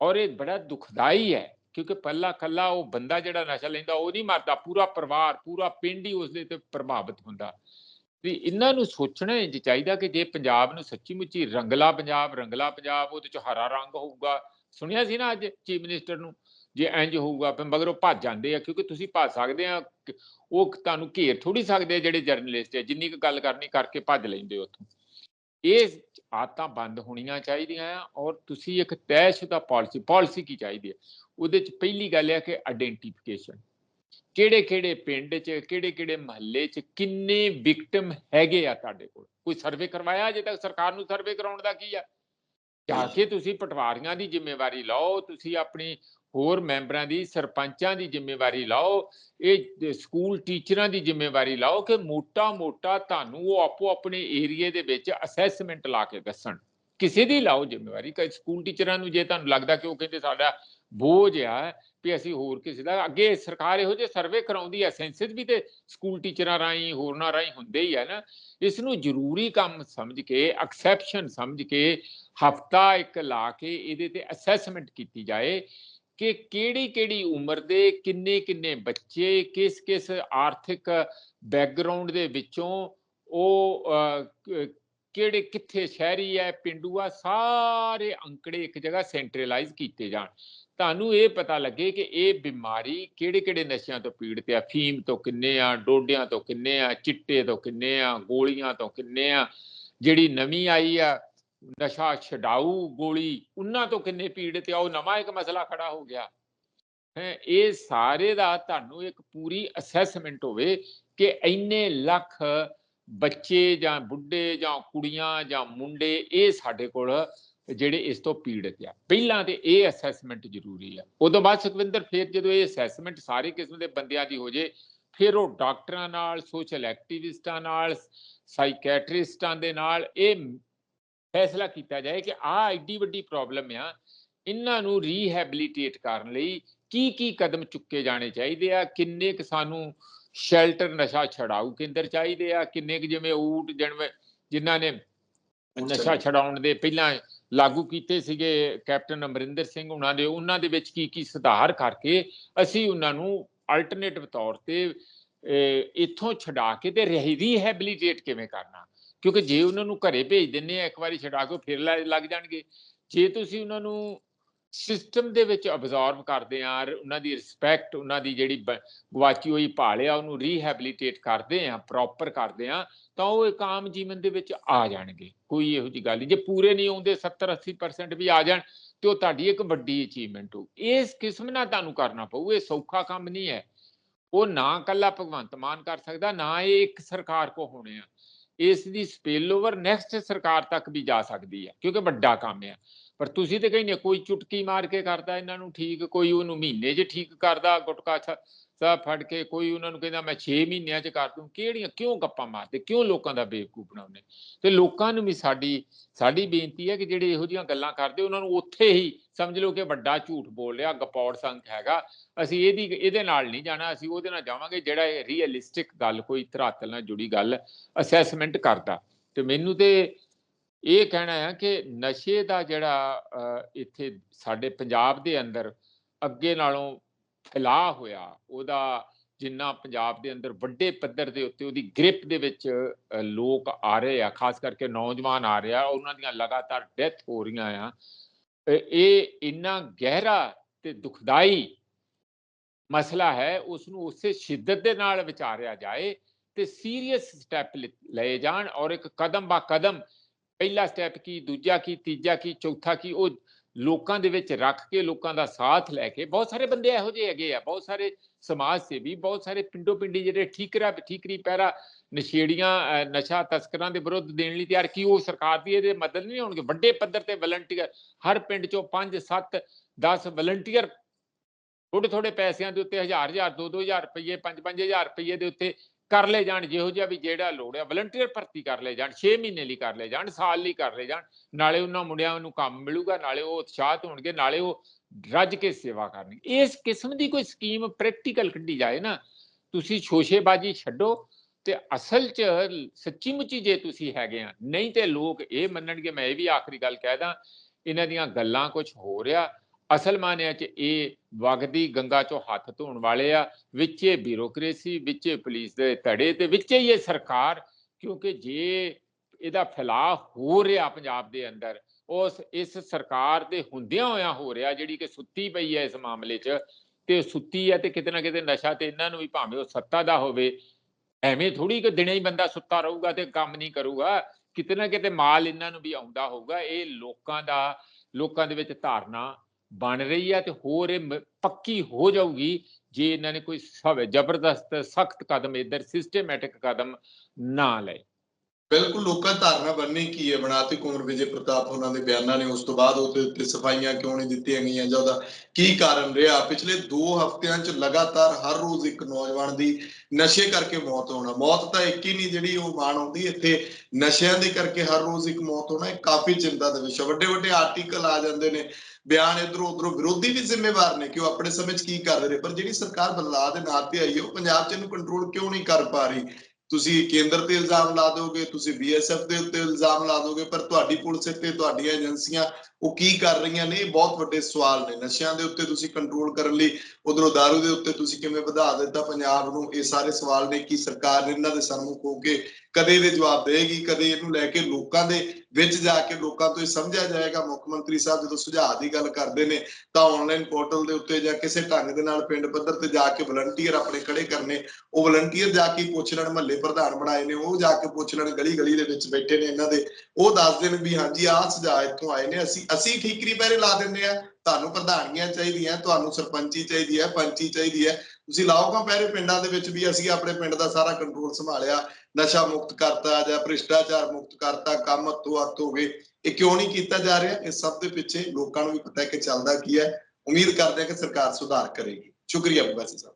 ਔਰ ਇਹ ਬੜਾ ਦੁਖਦਾਈ ਹੈ, ਕਿਉਂਕਿ ਪੱਲਾ ਕੱਲਾ ਉਹ ਬੰਦਾ ਜਿਹੜਾ ਨਸ਼ਾ ਲੈਂਦਾ, ਉਹ ਨਹੀਂ ਮਰਦਾ, ਪੂਰਾ ਪਰਿਵਾਰ, ਪੂਰਾ ਪਿੰਡ ਹੀ ਉਸ ਦੇ ਤੇ ਪ੍ਰਭਾਵਿਤ ਹੁੰਦਾ। ਤੇ ਇਹਨਾਂ ਨੂੰ ਸੋਚਣਾ ਇੰਜ ਚਾਹੀਦਾ ਕਿ ਜੇ ਪੰਜਾਬ ਨੂੰ ਸੱਚੀ ਮੁੱਚੀ ਰੰਗਲਾ ਪੰਜਾਬ ਰੰਗਲਾ ਪੰਜਾਬ, ਉਹਦੇ ਚ ਹਰਾ ਰੰਗ ਹੋਊਗਾ। ਸੁਣਿਆ ਸੀ ਨਾ ਅੱਜ ਚੀਫ ਮਿਨਿਸਟਰ ਨੂੰ? ਜੇ ਇੰਜ ਹੋਊਗਾ, ਫਿਰ ਮਗਰ ਉਹ ਭੱਜ ਜਾਂਦੇ ਆ, ਕਿਉਂਕਿ ਤੁਸੀਂ ਭੱਜ ਸਕਦੇ ਆ ਉਹ ਤੁਹਾਨੂੰ ਘੇਰ ਥੋੜੀ ਸਕਦੇ ਆ ਜਿਹੜੇ ਜਰਨਲਿਸਟ ਆ, ਜਿੰਨੀ ਕੁ ਗੱਲ ਕਰਨੀ ਕਰਕੇ ਭੱਜ ਲੈਂਦੇ ਉੱਥੋਂ। ਇਹ ਆਦਤਾਂ ਬੰਦ ਹੋਣੀਆਂ ਚਾਹੀਦੀਆਂ ਆ ਔਰ ਤੁਸੀਂ ਇੱਕ ਤੈਅਸ਼ੁਦਾ ਪਾਲਿਸੀ ਪਾਲਿਸੀ ਕੀ ਚਾਹੀਦੀ ਹੈ? ਉਹਦੇ ਚ ਪਹਿਲੀ ਗੱਲ ਹੈ ਕਿ ਆਇਡੈਂਟੀਫਿਕੇਸ਼ਨ ਕਿਹੜੇ ਕਿਹੜੇ ਪਿੰਡ 'ਚ ਕਿਹੜੇ ਕਿਹੜੇ ਮਹੱਲੇ 'ਚ ਕਿੰਨੇ ਵਿਕਟਮ ਹੈਗੇ ਆ ਤੁਹਾਡੇ ਕੋਲ? ਕੋਈ ਸਰਵੇ ਕਰਵਾਇਆ ਅਜੇ ਤੱਕ ਸਰਕਾਰ ਨੂੰ ਸਰਵੇ ਕਰਾਉਣ ਦਾ ਕੀ ਆ? ਜਾ ਕੇ ਤੁਸੀਂ ਪਟਵਾਰੀਆਂ ਦੀ ਜ਼ਿੰਮੇਵਾਰੀ ਲਓ, ਤੁਸੀਂ ਆਪਣੀ ਹੋਰ ਮੈਂਬਰਾਂ ਦੀ, ਸਰਪੰਚਾਂ ਦੀ ਜ਼ਿੰਮੇਵਾਰੀ ਲਓ, ਇਹ ਸਕੂਲ ਟੀਚਰਾਂ ਦੀ ਜ਼ਿੰਮੇਵਾਰੀ ਲਓ ਕਿ ਮੋਟਾ ਮੋਟਾ ਤੁਹਾਨੂੰ ਉਹ ਆਪੋ ਆਪਣੇ ਏਰੀਏ ਦੇ ਵਿੱਚ ਅਸੈਸਮੈਂਟ ਲਾ ਕੇ ਦੱਸਣ। ਕਿਸੇ ਦੀ ਲਾਓ ਜ਼ਿੰਮੇਵਾਰੀ ਕਿ ਸਕੂਲ ਟੀਚਰਾਂ ਨੂੰ ਜੇ ਤੁਹਾਨੂੰ ਲੱਗਦਾ ਕਿ ਉਹ ਕਹਿੰਦੇ ਸਾਡਾ ਬੋਝ ਆ ਵੀ ਅਸੀਂ ਹੋਰ ਕਿਸੇ ਦਾ, ਅੱਗੇ ਸਰਕਾਰ ਇਹੋ ਜਿਹੇ ਸਰਵੇ ਕਰਾਉਂਦੀ ਹੈ ਸੈਂਸਸ ਵੀ ਤੇ ਸਕੂਲ ਟੀਚਰਾਂ ਰਾਹੀਂ, ਹੋਰਨਾਂ ਰਾਹੀਂ ਹੁੰਦੇ ਹੀ ਆ ਨਾ, ਇਸ ਨੂੰ ਜ਼ਰੂਰੀ ਕੰਮ ਸਮਝ ਕੇ, ਐਕਸੈਪਸ਼ਨ ਸਮਝ ਕੇ ਹਫਤਾ ਇੱਕ ਲਾ ਕੇ ਇਹਦੇ ਤੇ ਅਸੈਸਮੈਂਟ ਕੀਤੀ ਜਾਏ। ਕਿ ਕਿਹੜੀ ਕਿਹੜੀ ਉਮਰ ਦੇ ਕਿੰਨੇ ਕਿੰਨੇ ਬੱਚੇ, ਕਿਸ ਕਿਸ ਆਰਥਿਕ ਬੈਕਗ੍ਰਾਉਂਡ ਦੇ ਵਿੱਚੋਂ ਉਹ ਕਿਹੜੇ, ਕਿੱਥੇ ਸ਼ਹਿਰੀ ਹੈ, ਪਿੰਡੂ ਆ, ਸਾਰੇ ਅੰਕੜੇ ਇੱਕ ਜਗ੍ਹਾ ਸੈਂਟਰਲਾਈਜ਼ ਕੀਤੇ ਜਾਣ। ਤੁਹਾਨੂੰ ਇਹ ਪਤਾ ਲੱਗੇ ਕਿ ਇਹ ਬਿਮਾਰੀ ਕਿਹੜੇ ਕਿਹੜੇ ਨਸ਼ਿਆਂ ਤੋਂ ਪੀੜਤ ਆ? ਫੀਮ ਤੋਂ ਕਿੰਨੇ ਆ, ਡੋਡਿਆਂ ਤੋਂ ਕਿੰਨੇ ਆ, ਚਿੱਟੇ ਤੋਂ ਕਿੰਨੇ ਆ, ਗੋਲੀਆਂ ਤੋਂ ਕਿੰਨੇ ਆ? ਜਿਹੜੀ ਨਵੀਂ ਆਈ ਆ ਨਸ਼ਾ ਛਡਾਊ, ਗੋਲੀ ਉਹਨਾਂ ਤੋਂ ਕਿੰਨੇ ਪੀੜਤ ਆ, ਉਹ ਨਵਾਂ ਇੱਕ ਮਸਲਾ ਖੜਾ ਹੋ ਗਿਆ। ਹੈ, ਇਹ ਸਾਰੇ ਦਾ ਤੁਹਾਨੂੰ ਇੱਕ ਪੂਰੀ ਅਸੈਸਮੈਂਟ ਹੋਵੇ ਕਿ ਇੰਨੇ ਲੱਖ ਬੱਚੇ ਜਾਂ ਬੁੱਢੇ ਜਾਂ ਕੁੜੀਆਂ ਜਾਂ ਮੁੰਡੇ, ਇਹ ਸਾਡੇ ਕੋਲ ਜਿਹੜੇ ਇਸ ਤੋਂ ਪੀੜਤ ਆ। ਪਹਿਲਾਂ ਤੇ ਇਹ ਅਸੈਸਮੈਂਟ ਜ਼ਰੂਰੀ ਆ। ਉਦੋਂ ਬਾਅਦ ਸੁਖਵਿੰਦਰ, ਫਿਰ ਜਦੋਂ ਇਹ ਅਸੈਸਮੈਂਟ ਸਾਰੇ ਕਿਸਮ ਦੇ ਬੰਦਿਆਂ ਦੀ ਹੋ ਜੇ, ਫਿਰ ਉਹ ਡਾਕਟਰਾਂ ਨਾਲ ਸੋਸ਼ਲ ਐਕਟਿਵਿਸਟਾਂ ਨਾਲ ਸਾਈਕੈਟਰਿਸਟਾਂ ਦੇ ਨਾਲ, ਇਹ ਫੈਸਲਾ ਕੀਤਾ ਜਾਏ ਕਿ ਆਹ ਐਡੀ ਵੱਡੀ ਪ੍ਰੋਬਲਮ ਆ ਇਹਨਾਂ ਨੂੰ ਰੀਹੈਬਿਲਿਟੇਟ ਕਰਨ ਲਈ ਕੀ ਕੀ ਕਦਮ ਚੁੱਕੇ ਜਾਣੇ ਚਾਹੀਦੇ ਆ ਕਿੰਨੇ ਕੁ ਸਾਨੂੰ ਸ਼ੈਲਟਰ ਨਸ਼ਾ ਛਡਾਊ ਕੇਂਦਰ ਚਾਹੀਦੇ ਆ ਕਿੰਨੇ ਕੁ ਜਿਵੇਂ ਊਟ ਜਿਵੇਂ ਜਿਨ੍ਹਾਂ ਨੇ ਨਸ਼ਾ ਛਡਾਉਣ ਦੇ ਪਹਿਲਾਂ ਲਾਗੂ ਕੀਤੇ ਸੀਗੇ ਕੈਪਟਨ ਅਮਰਿੰਦਰ ਸਿੰਘ ਉਹਨਾਂ ਦੇ ਉਹਨਾਂ ਦੇ ਵਿੱਚ ਕੀ ਕੀ ਸੁਧਾਰ ਕਰਕੇ ਅਸੀਂ ਉਹਨਾਂ ਨੂੰ ਅਲਟਰਨੇਟਿਵ ਤੌਰ ਤੇ ਇੱਥੋਂ ਛਡਾ ਕੇ ਤੇ ਰੀਹੈਬਿਲਿਟੇਟ ਕਿਵੇਂ ਕਰਨਾ। ਕਿਉਂਕਿ ਜੇ ਉਹਨਾਂ ਨੂੰ ਘਰੇ ਭੇਜ ਦਿੰਨੇ ਆ, ਇੱਕ ਵਾਰੀ ਛਡਾ ਕੇ ਫਿਰ ਲੈ- ਲੱਗ ਜਾਣਗੇ। ਜੇ ਤੁਸੀਂ ਉਹਨਾਂ ਨੂੰ ਸਿਸਟਮ ਦੇ ਵਿੱਚ ਅਬਜ਼ੌਰਬ ਕਰਦੇ ਆ ਉਹਨਾਂ ਦੀ ਰਿਸਪੈਕਟ ਉਹਨਾਂ ਦੀ ਜਿਹੜੀ ਬ- ਗਵਾਚੀ ਹੋਈ ਭਾਲਿਆ ਉਹਨੂੰ ਰੀਹੈਬਿਲਿਟੇਟ ਕਰਦੇ ਆ ਪ੍ਰੋਪਰ ਕਰਦੇ ਆ, ਤਾਂ ਉਹ ਇੱਕ ਆਮ ਜੀਵਨ ਦੇ ਵਿੱਚ ਆ ਜਾਣਗੇ। ਕੋਈ ਇਹੋ ਜੀ ਗੱਲ ਨਹੀਂ। ਜੇ ਪੂਰੇ ਨਹੀਂ ਆਉਂਦੇ 70 80% ਵੀ ਆ ਜਾਣ, ਤੇ ਉਹ ਤੁਹਾਡੀ ਇੱਕ ਵੱਡੀ ਅਚੀਵਮੈਂਟ ਹੋ ਇਸ ਕਿਸਮ ਨਾਲ ਤੁਹਾਨੂੰ ਕਰਨਾ ਪਊ। ਇਹ ਸੌਖਾ ਕੰਮ ਨਹੀਂ ਹੈ। ਉਹ ਨਾ ਕੱਲਾ ਭਗਵੰਤ ਮਾਨ ਕਰ ਸਕਦਾ, ਨਾ ਇਹ ਇੱਕ ਸਰਕਾਰ ਕੋ ਹੋਣੇ ਆ। ਇਸ ਦੀ ਸਪਿਲ ਓਵਰ ਨੈਕਸਟ ਸਰਕਾਰ ਤੱਕ ਵੀ ਜਾ ਸਕਦੀ ਹੈ, ਕਿਉਂਕਿ ਵੱਡਾ ਕੰਮ ਹੈ। ਪਰ ਤੁਸੀਂ ਤੇ ਕਹਿੰਦੇ ਕੋਈ ਚੁਟਕੀ ਮਾਰ ਕੇ ਕਰਦਾ ਇਹਨਾਂ ਨੂੰ ਠੀਕ, ਕੋਈ ਉਹਨੂੰ ਮਹੀਨੇ 'ਚ ਠੀਕ ਕਰਦਾ, ਗੁਟਕਾ ਸਭ ਫੜ ਕੇ ਕੋਈ ਉਹਨਾਂ ਨੂੰ ਕਹਿੰਦਾ, ਮੈਂ 6 ਮਹੀਨਿਆਂ 'ਚ ਕਰ ਦੂੰ। ਕਿਹੜੀਆਂ, ਕਿਉਂ ਗੱਪਾਂ ਮਾਰਦੇ? ਕਿਉਂ ਲੋਕਾਂ ਦਾ ਬੇਵਕੂਫ ਬਣਾਉਂਦੇ? ਤੇ ਲੋਕਾਂ ਨੂੰ ਵੀ ਸਾਡੀ ਸਾਡੀ ਬੇਨਤੀ ਹੈ ਕਿ ਜਿਹੜੇ ਇਹੋ ਜਿਹੀਆਂ ਗੱਲਾਂ ਕਰਦੇ, ਉਹਨਾਂ ਨੂੰ ਉੱਥੇ ਹੀ ਸਮਝ ਲਓ ਕਿ ਵੱਡਾ ਝੂਠ ਬੋਲ ਰਿਹਾ, ਗਪੌੜ ਸੰਖ ਹੈਗਾ। ਅਸੀਂ ਇਹਦੀ, ਇਹਦੇ ਨਾਲ ਨਹੀਂ ਜਾਣਾ, ਅਸੀਂ ਉਹਦੇ ਨਾਲ ਜਾਵਾਂਗੇ ਜਿਹੜਾ ਇਹ ਰੀਅਲਿਸਟਿਕ ਗੱਲ, ਕੋਈ ਧਰਾਤਲ ਨਾਲ ਜੁੜੀ ਗੱਲ ਅਸੈਸਮੈਂਟ ਕਰਦਾ। ਤੇ ਮੈਨੂੰ ਤੇ ਇਹ ਕਹਿਣਾ ਹੈ ਕਿ ਨਸ਼ੇ ਦਾ ਜਿਹੜਾ ਇੱਥੇ ਸਾਡੇ ਪੰਜਾਬ ਦੇ ਅੰਦਰ ਅੱਗੇ ਨਾਲੋਂ ਫੈਲਾ ਹੋਇਆ, ਉਹਦਾ ਜਿੰਨਾ ਪੰਜਾਬ ਦੇ ਅੰਦਰ ਵੱਡੇ ਪੱਧਰ ਦੇ ਉੱਤੇ ਉਹਦੀ ਗ੍ਰਿਪ ਦੇ ਵਿੱਚ ਲੋਕ ਆ ਰਹੇ ਆ, ਖਾਸ ਕਰਕੇ ਨੌਜਵਾਨ ਆ ਰਿਹਾ, ਉਹਨਾਂ ਦੀਆਂ ਲਗਾਤਾਰ ਡੈਥ ਹੋ ਰਹੀਆਂ ਆ ਇਹ ਇੰਨਾ ਗਹਿਰਾ ਤੇ ਦੁਖਦਾਈ ਮਸਲਾ ਹੈ ਉਸ ਨੂੰ ਉਸੇ ਸ਼ਿੱਦਤ ਦੇ ਨਾਲ ਵਿਚਾਰਿਆ ਜਾਏ ਤੇ ਸੀਰੀਅਸ ਸਟੈਪ ਲਏ ਜਾਣ ਔਰ ਇੱਕ ਕਦਮ ਬਾ ਕਦਮ, ਪਹਿਲਾ ਸਟੈਪ ਕੀ, ਦੂਜਾ ਕੀ, ਤੀਜਾ ਕੀ, ਚੌਥਾ ਕੀ, ਉਹ ਲੋਕਾਂ ਦੇ ਵਿੱਚ ਰੱਖ ਕੇ ਲੋਕਾਂ ਦਾ ਸਾਥ ਲੈ ਕੇ, ਬਹੁਤ ਸਾਰੇ ਬੰਦੇ ਇਹੋ ਜਿਹੇ ਹੈਗੇ ਆ, ਬਹੁਤ ਸਾਰੇ ਸਮਾਜ ਸੇਵੀ, ਬਹੁਤ ਸਾਰੇ ਪਿੰਡੋ ਪਿੰਡੀ ਜਿਹੜੇ ਠੀਕਰਾ, ਠੀਕਰੀ, ਪੈਰਾ, ਨਸ਼ੇੜੀਆਂ ਨਸ਼ਾ ਤਸਕਰਾਂ ਦੇ ਵਿਰੁੱਧ ਦੇਣ ਲਈ ਤਿਆਰ, ਕੀ ਉਹ ਸਰਕਾਰ ਦੀ ਇਹਦੇ ਮਦਦ ਨਹੀਂ ਹੋਣਗੇ? ਵੱਡੇ ਪੱਧਰ ਤੇ ਵਲੰਟੀਅਰ ਹਰ ਪਿੰਡ ਚੋਂ 5 7 10 ਵਲੰਟੀਅਰ ਥੋੜੇ ਥੋੜੇ ਪੈਸਿਆਂ ਦੇ ਉੱਤੇ 1000 1000 2 2000 ਰੁਪਏ 5 5000 ਰੁਪਏ ਦੇ ਉੱਤੇ ਕਰ ਲੈ ਜਾਣ, ਜਿਹੋ ਜਿਹਾ ਵੀ ਜਿਹੜਾ ਲੋੜ ਆ ਵਲੰਟੀਅਰ ਭਰਤੀ ਕਰ ਲੈ ਜਾਣ 6 ਮਹੀਨੇ ਲਈ ਕਰ ਲੈ ਜਾਣ, ਸਾਲ ਲਈ ਕਰ ਲੈ ਜਾਣ, ਨਾਲੇ ਉਹਨਾਂ ਮੁੰਡਿਆਂ ਨੂੰ ਕੰਮ ਮਿਲੂਗਾ, ਨਾਲੇ ਉਹ ਉਤਸ਼ਾਹਤ ਹੋਣਗੇ, ਨਾਲੇ ਉਹ ਰੱਜ ਕੇ ਸੇਵਾ ਕਰਨਗੇ। ਇਸ ਕਿਸਮ ਦੀ ਕੋਈ ਸਕੀਮ ਪ੍ਰੈਕਟੀਕਲ ਕੱਢੀ ਜਾਏ ਨਾ, ਤੁਸੀਂ ਸ਼ੋਸ਼ੇਬਾਜ਼ੀ ਛੱਡੋ ਤੇ ਅਸਲ 'ਚ ਸੱਚੀ ਮੁੱਚੀ ਜੇ ਤੁਸੀਂ ਹੈਗੇ ਆ, ਨਹੀਂ ਤੇ ਲੋਕ ਇਹ ਮੰਨਣਗੇ, ਮੈਂ ਇਹ ਵੀ ਆਖਰੀ ਗੱਲ ਕਹਿ ਦਾਂ, ਇਹਨਾਂ ਦੀਆਂ ਗੱਲਾਂ ਕੁਝ ਹੋ ਰਿਹਾ ਅਸਲ ਮਾਨਿਆਂ 'ਚ ਇਹ ਵਗਦੀ ਗੰਗਾ 'ਚੋਂ ਹੱਥ ਧੋਣ ਵਾਲੇ ਆ, ਵਿੱਚੇ ਬਿਊਰੋਕ੍ਰੇਸੀ, ਵਿੱਚੇ ਪੁਲਿਸ ਦੇ ਧੜੇ ਤੇ ਵਿੱਚ ਹੀ ਇਹ ਸਰਕਾਰ, ਕਿਉਂਕਿ ਜੇ ਇਹਦਾ ਫੈਲਾਅ ਹੋ ਰਿਹਾ ਪੰਜਾਬ ਦੇ ਅੰਦਰ, ਉਸ, ਇਸ ਸਰਕਾਰ ਦੇ ਹੁੰਦਿਆਂ ਹੋਇਆਂ ਹੋ ਰਿਹਾ, ਜਿਹੜੀ ਕਿ ਸੁੱਤੀ ਪਈ ਹੈ ਇਸ ਮਾਮਲੇ 'ਚ, ਤੇ ਸੁੱਤੀ ਹੈ ਤੇ ਕਿਤੇ ਨਾ ਕਿਤੇ ਨਸ਼ਾ ਤੇ ਇਹਨਾਂ ਨੂੰ ਵੀ ਭਾਵੇਂ ਉਹ ਸੱਤਾ ਦਾ ਹੋਵੇ, ਐਵੇਂ ਥੋੜੀ ਕਿ ਦਿਨੇ ਹੀ ਬੰਦਾ ਸੁੱਤਾ ਰਹੂਗਾ ਤੇ ਕੰਮ ਨਹੀਂ ਕਰੂਗਾ, ਕਿਤੇ ਨਾ ਕਿਤੇ ਮਾਲ ਇਹਨਾਂ ਨੂੰ ਵੀ ਆਉਂਦਾ ਹੋਊਗਾ, ਇਹ ਲੋਕਾਂ ਦਾ, ਲੋਕਾਂ ਦੇ ਵਿੱਚ ਧਾਰਨਾ ਬਣ ਰਹੀ ਹੈ ਤੇ ਹੋਰ ਇਹ ਪੱਕੀ ਹੋ ਜਾਊਗੀ ਜੇ ਇਹਨਾਂ ਨੇ ਕੋਈ ਜ਼ਬਰਦਸਤ, ਸਖਤ ਕਦਮ ਇਧਰ ਸਿਸਟਮੈਟਿਕ ਕਦਮ ਨਾ ਲਏ। ਬਿਲਕੁਲ, ਲੋਕਾਂ ਧਾਰਨਾ ਬਣਨੀ ਕੀ ਹੈ? ਬਣਾਤੀ ਕੁੰਵਰ ਵਿਜੇ ਪ੍ਰਤਾਪ ਉਹਨਾਂ ਦੇ ਬਿਆਨਾਂ ਨੇ ਉਸ ਤੋਂ ਬਾਅਦ ਉਹਦੇ ਉੱਤੇ ਸਫਾਈਆਂ ਕਿਉਂ ਨਹੀਂ ਦਿੱਤੀਆਂ ਗਈਆਂ? ਜਾਂ ਉਹਦਾ ਕੀ ਕਾਰਨ ਰਿਹਾ? ਪਿਛਲੇ 2 ਹਫ਼ਤਿਆਂ 'ਚ ਲਗਾਤਾਰ ਹਰ ਰੋਜ਼ ਇੱਕ ਨੌਜਵਾਨ ਦੀ ਨਸ਼ੇ ਕਰਕੇ ਮੌਤ ਹੋਣਾ। ਮੌਤ ਤਾਂ ਇੱਕ ਹੀ ਨਹੀਂ, ਜਿਹੜੀ ਉਹ ਮਾਣ ਆਉਂਦੀ, ਇੱਥੇ ਨਸ਼ਿਆਂ ਦੇ ਕਰਕੇ ਹਰ ਰੋਜ਼ ਇੱਕ ਮੌਤ ਹੋਣਾ, ਇਹ ਕਾਫੀ ਚਿੰਤਾ ਦਾ ਵਿਸ਼ਾ। ਵੱਡੇ ਵੱਡੇ ਆਰਟੀਕਲ ਆ ਜਾਂਦੇ ਨੇ। ਬਿਆਨ ਇਧਰੋਂ ਉਧਰੋਂ ਵਿਰੋਧੀ ਵੀ ਜ਼ਿੰਮੇਵਾਰ ਨੇ ਕਿ ਉਹ ਆਪਣੇ ਸਮੇਂ 'ਚ ਕੀ ਕਰ ਰਹੇ, ਪਰ ਜਿਹੜੀ ਸਰਕਾਰ ਬਦਲਾਅ ਦੇ ਨਾਂ ਤੇ ਆਈ ਹੈ, ਉਹ ਪੰਜਾਬ 'ਚ ਇਹਨੂੰ ਕੰਟਰੋਲ ਕਿਉਂ ਨਹੀਂ ਕਰ ਪਾ ਰਹੀ? ਤੁਸੀਂ ਕੇਂਦਰ ਤੇ ਇਲਜ਼ਾਮ ਲਾ ਦੋਗੇ ਤੁਸੀਂ ਬੀਐਸਐਫ ਦੇ ਉੱਤੇ ਇਲਜ਼ਾਮ ਲਾ ਦੋਗੇ ਪਰ ਤੁਹਾਡੀ ਪੁਲਿਸ ਤੇ ਤੁਹਾਡੀਆਂ ਏਜੰਸੀਆਂ ਉਹ ਕੀ ਕਰ ਰਹੀਆਂ ਨੇ? ਇਹ ਬਹੁਤ ਵੱਡੇ ਸਵਾਲ ਨੇ। ਨਸ਼ਿਆਂ ਦੇ ਉੱਤੇ ਤੁਸੀਂ ਕੰਟਰੋਲ ਕਰਨ ਲਈ, ਉਧਰੋਂ ਦਾਰੂ ਦੇ ਉੱਤੇ ਤੁਸੀਂ ਕਿਵੇਂ ਵਧਾ ਦਿੱਤਾ? ਪੰਜਾਬ ਨੂੰ ਇਹ ਸਾਰੇ ਸਵਾਲ ਨੇ ਕਿ ਸਰਕਾਰ ਨੇ ਇਹਨਾਂ ਦੇ ਸਾਹਮਣੇ ਹੋ ਕੇ ਕਦੇ ਇਹਦੇ ਜਵਾਬ ਦੇਗੀ ਕਦੇ ਇਹਨੂੰ ਲੈ ਕੇ ਲੋਕਾਂ ਦੇ ਵਿੱਚ ਜਾ ਕੇ ਲੋਕਾਂ ਤੋਂ ਇਹ ਸਮਝਿਆ ਜਾਏਗਾ। ਮੁੱਖ ਮੰਤਰੀ ਸਾਹਿਬ ਜਦੋਂ ਸੁਝਾਅ ਦੀ ਗੱਲ ਕਰਦੇ ਨੇ, ਤਾਂ ਆਨਲਾਈਨ ਪੋਰਟਲ ਦੇ ਉੱਤੇ ਜਾਂ ਕਿਸੇ ਢੰਗ ਦੇ ਨਾਲ ਪਿੰਡ ਪੱਧਰ ਤੇ ਜਾ ਕੇ ਵਲੰਟੀਅਰ ਆਪਣੇ ਖੜੇ ਕਰਨੇ, ਉਹ ਵਲੰਟੀਅਰ ਜਾ ਕੇ ਪੁੱਛ ਲੈਣ, ਮਹੱਲੇ ਪ੍ਰਧਾਨ ਬਣਾਏ ਨੇ, ਉਹ ਜਾ ਕੇ ਪੁੱਛ ਲੈਣ ਗਲੀ ਗਲੀ ਦੇ ਵਿੱਚ ਬੈਠੇ ਨੇ ਇਹਨਾਂ ਦੇ। ਉਹ ਦੱਸ ਦੇਣ ਵੀ ਹਾਂਜੀ, ਆਹ ਸੁਝਾਅ ਇੱਥੋਂ ਆਏ ਨੇ, ਅਸੀਂ ਅਸੀਂ ਠੀਕਰੀ ਪਹਿਰੇ ਲਾ ਦਿੰਦੇ ਆ। ਤੁਹਾਨੂੰ ਪ੍ਰਧਾਨੀਆਂ ਚਾਹੀਦੀਆਂ, ਤੁਹਾਨੂੰ ਸਰਪੰਚੀ ਚਾਹੀਦੀ ਹੈ, ਪੰਚੀ ਚਾਹੀਦੀ ਹੈ। ਤੁਸੀਂ ਲਾਓਗਾ ਪਹਿਰੇ ਪਿੰਡਾਂ ਦੇ ਵਿੱਚ ਵੀ ਅਸੀਂ ਆਪਣੇ ਪਿੰਡ ਦਾ ਸਾਰਾ ਕੰਟਰੋਲ ਸੰਭਾਲਿਆ। ਨਸ਼ਾ ਮੁਕਤ ਕਰਤਾ, ਜਾਂ ਭ੍ਰਿਸ਼ਟਾਚਾਰ ਮੁਕਤ ਕਰਤਾ, ਕੰਮ ਹੱਥੋਂ ਹੱਥ ਹੋ ਗਏ। ਇਹ ਕਿਉਂ ਨਹੀਂ ਕੀਤਾ ਜਾ ਰਿਹਾ? ਇਸ ਸਭ ਦੇ ਪਿੱਛੇ ਲੋਕਾਂ ਨੂੰ ਵੀ ਪਤਾ ਹੈ ਕਿ ਚੱਲਦਾ ਕੀ ਹੈ। ਉਮੀਦ ਕਰਦੇ ਹਾਂ ਕਿ ਸਰਕਾਰ ਸੁਧਾਰ ਕਰੇਗੀ। ਸ਼ੁਕਰੀਆ ਬਵਾਸੀ ਸਾਹਿਬ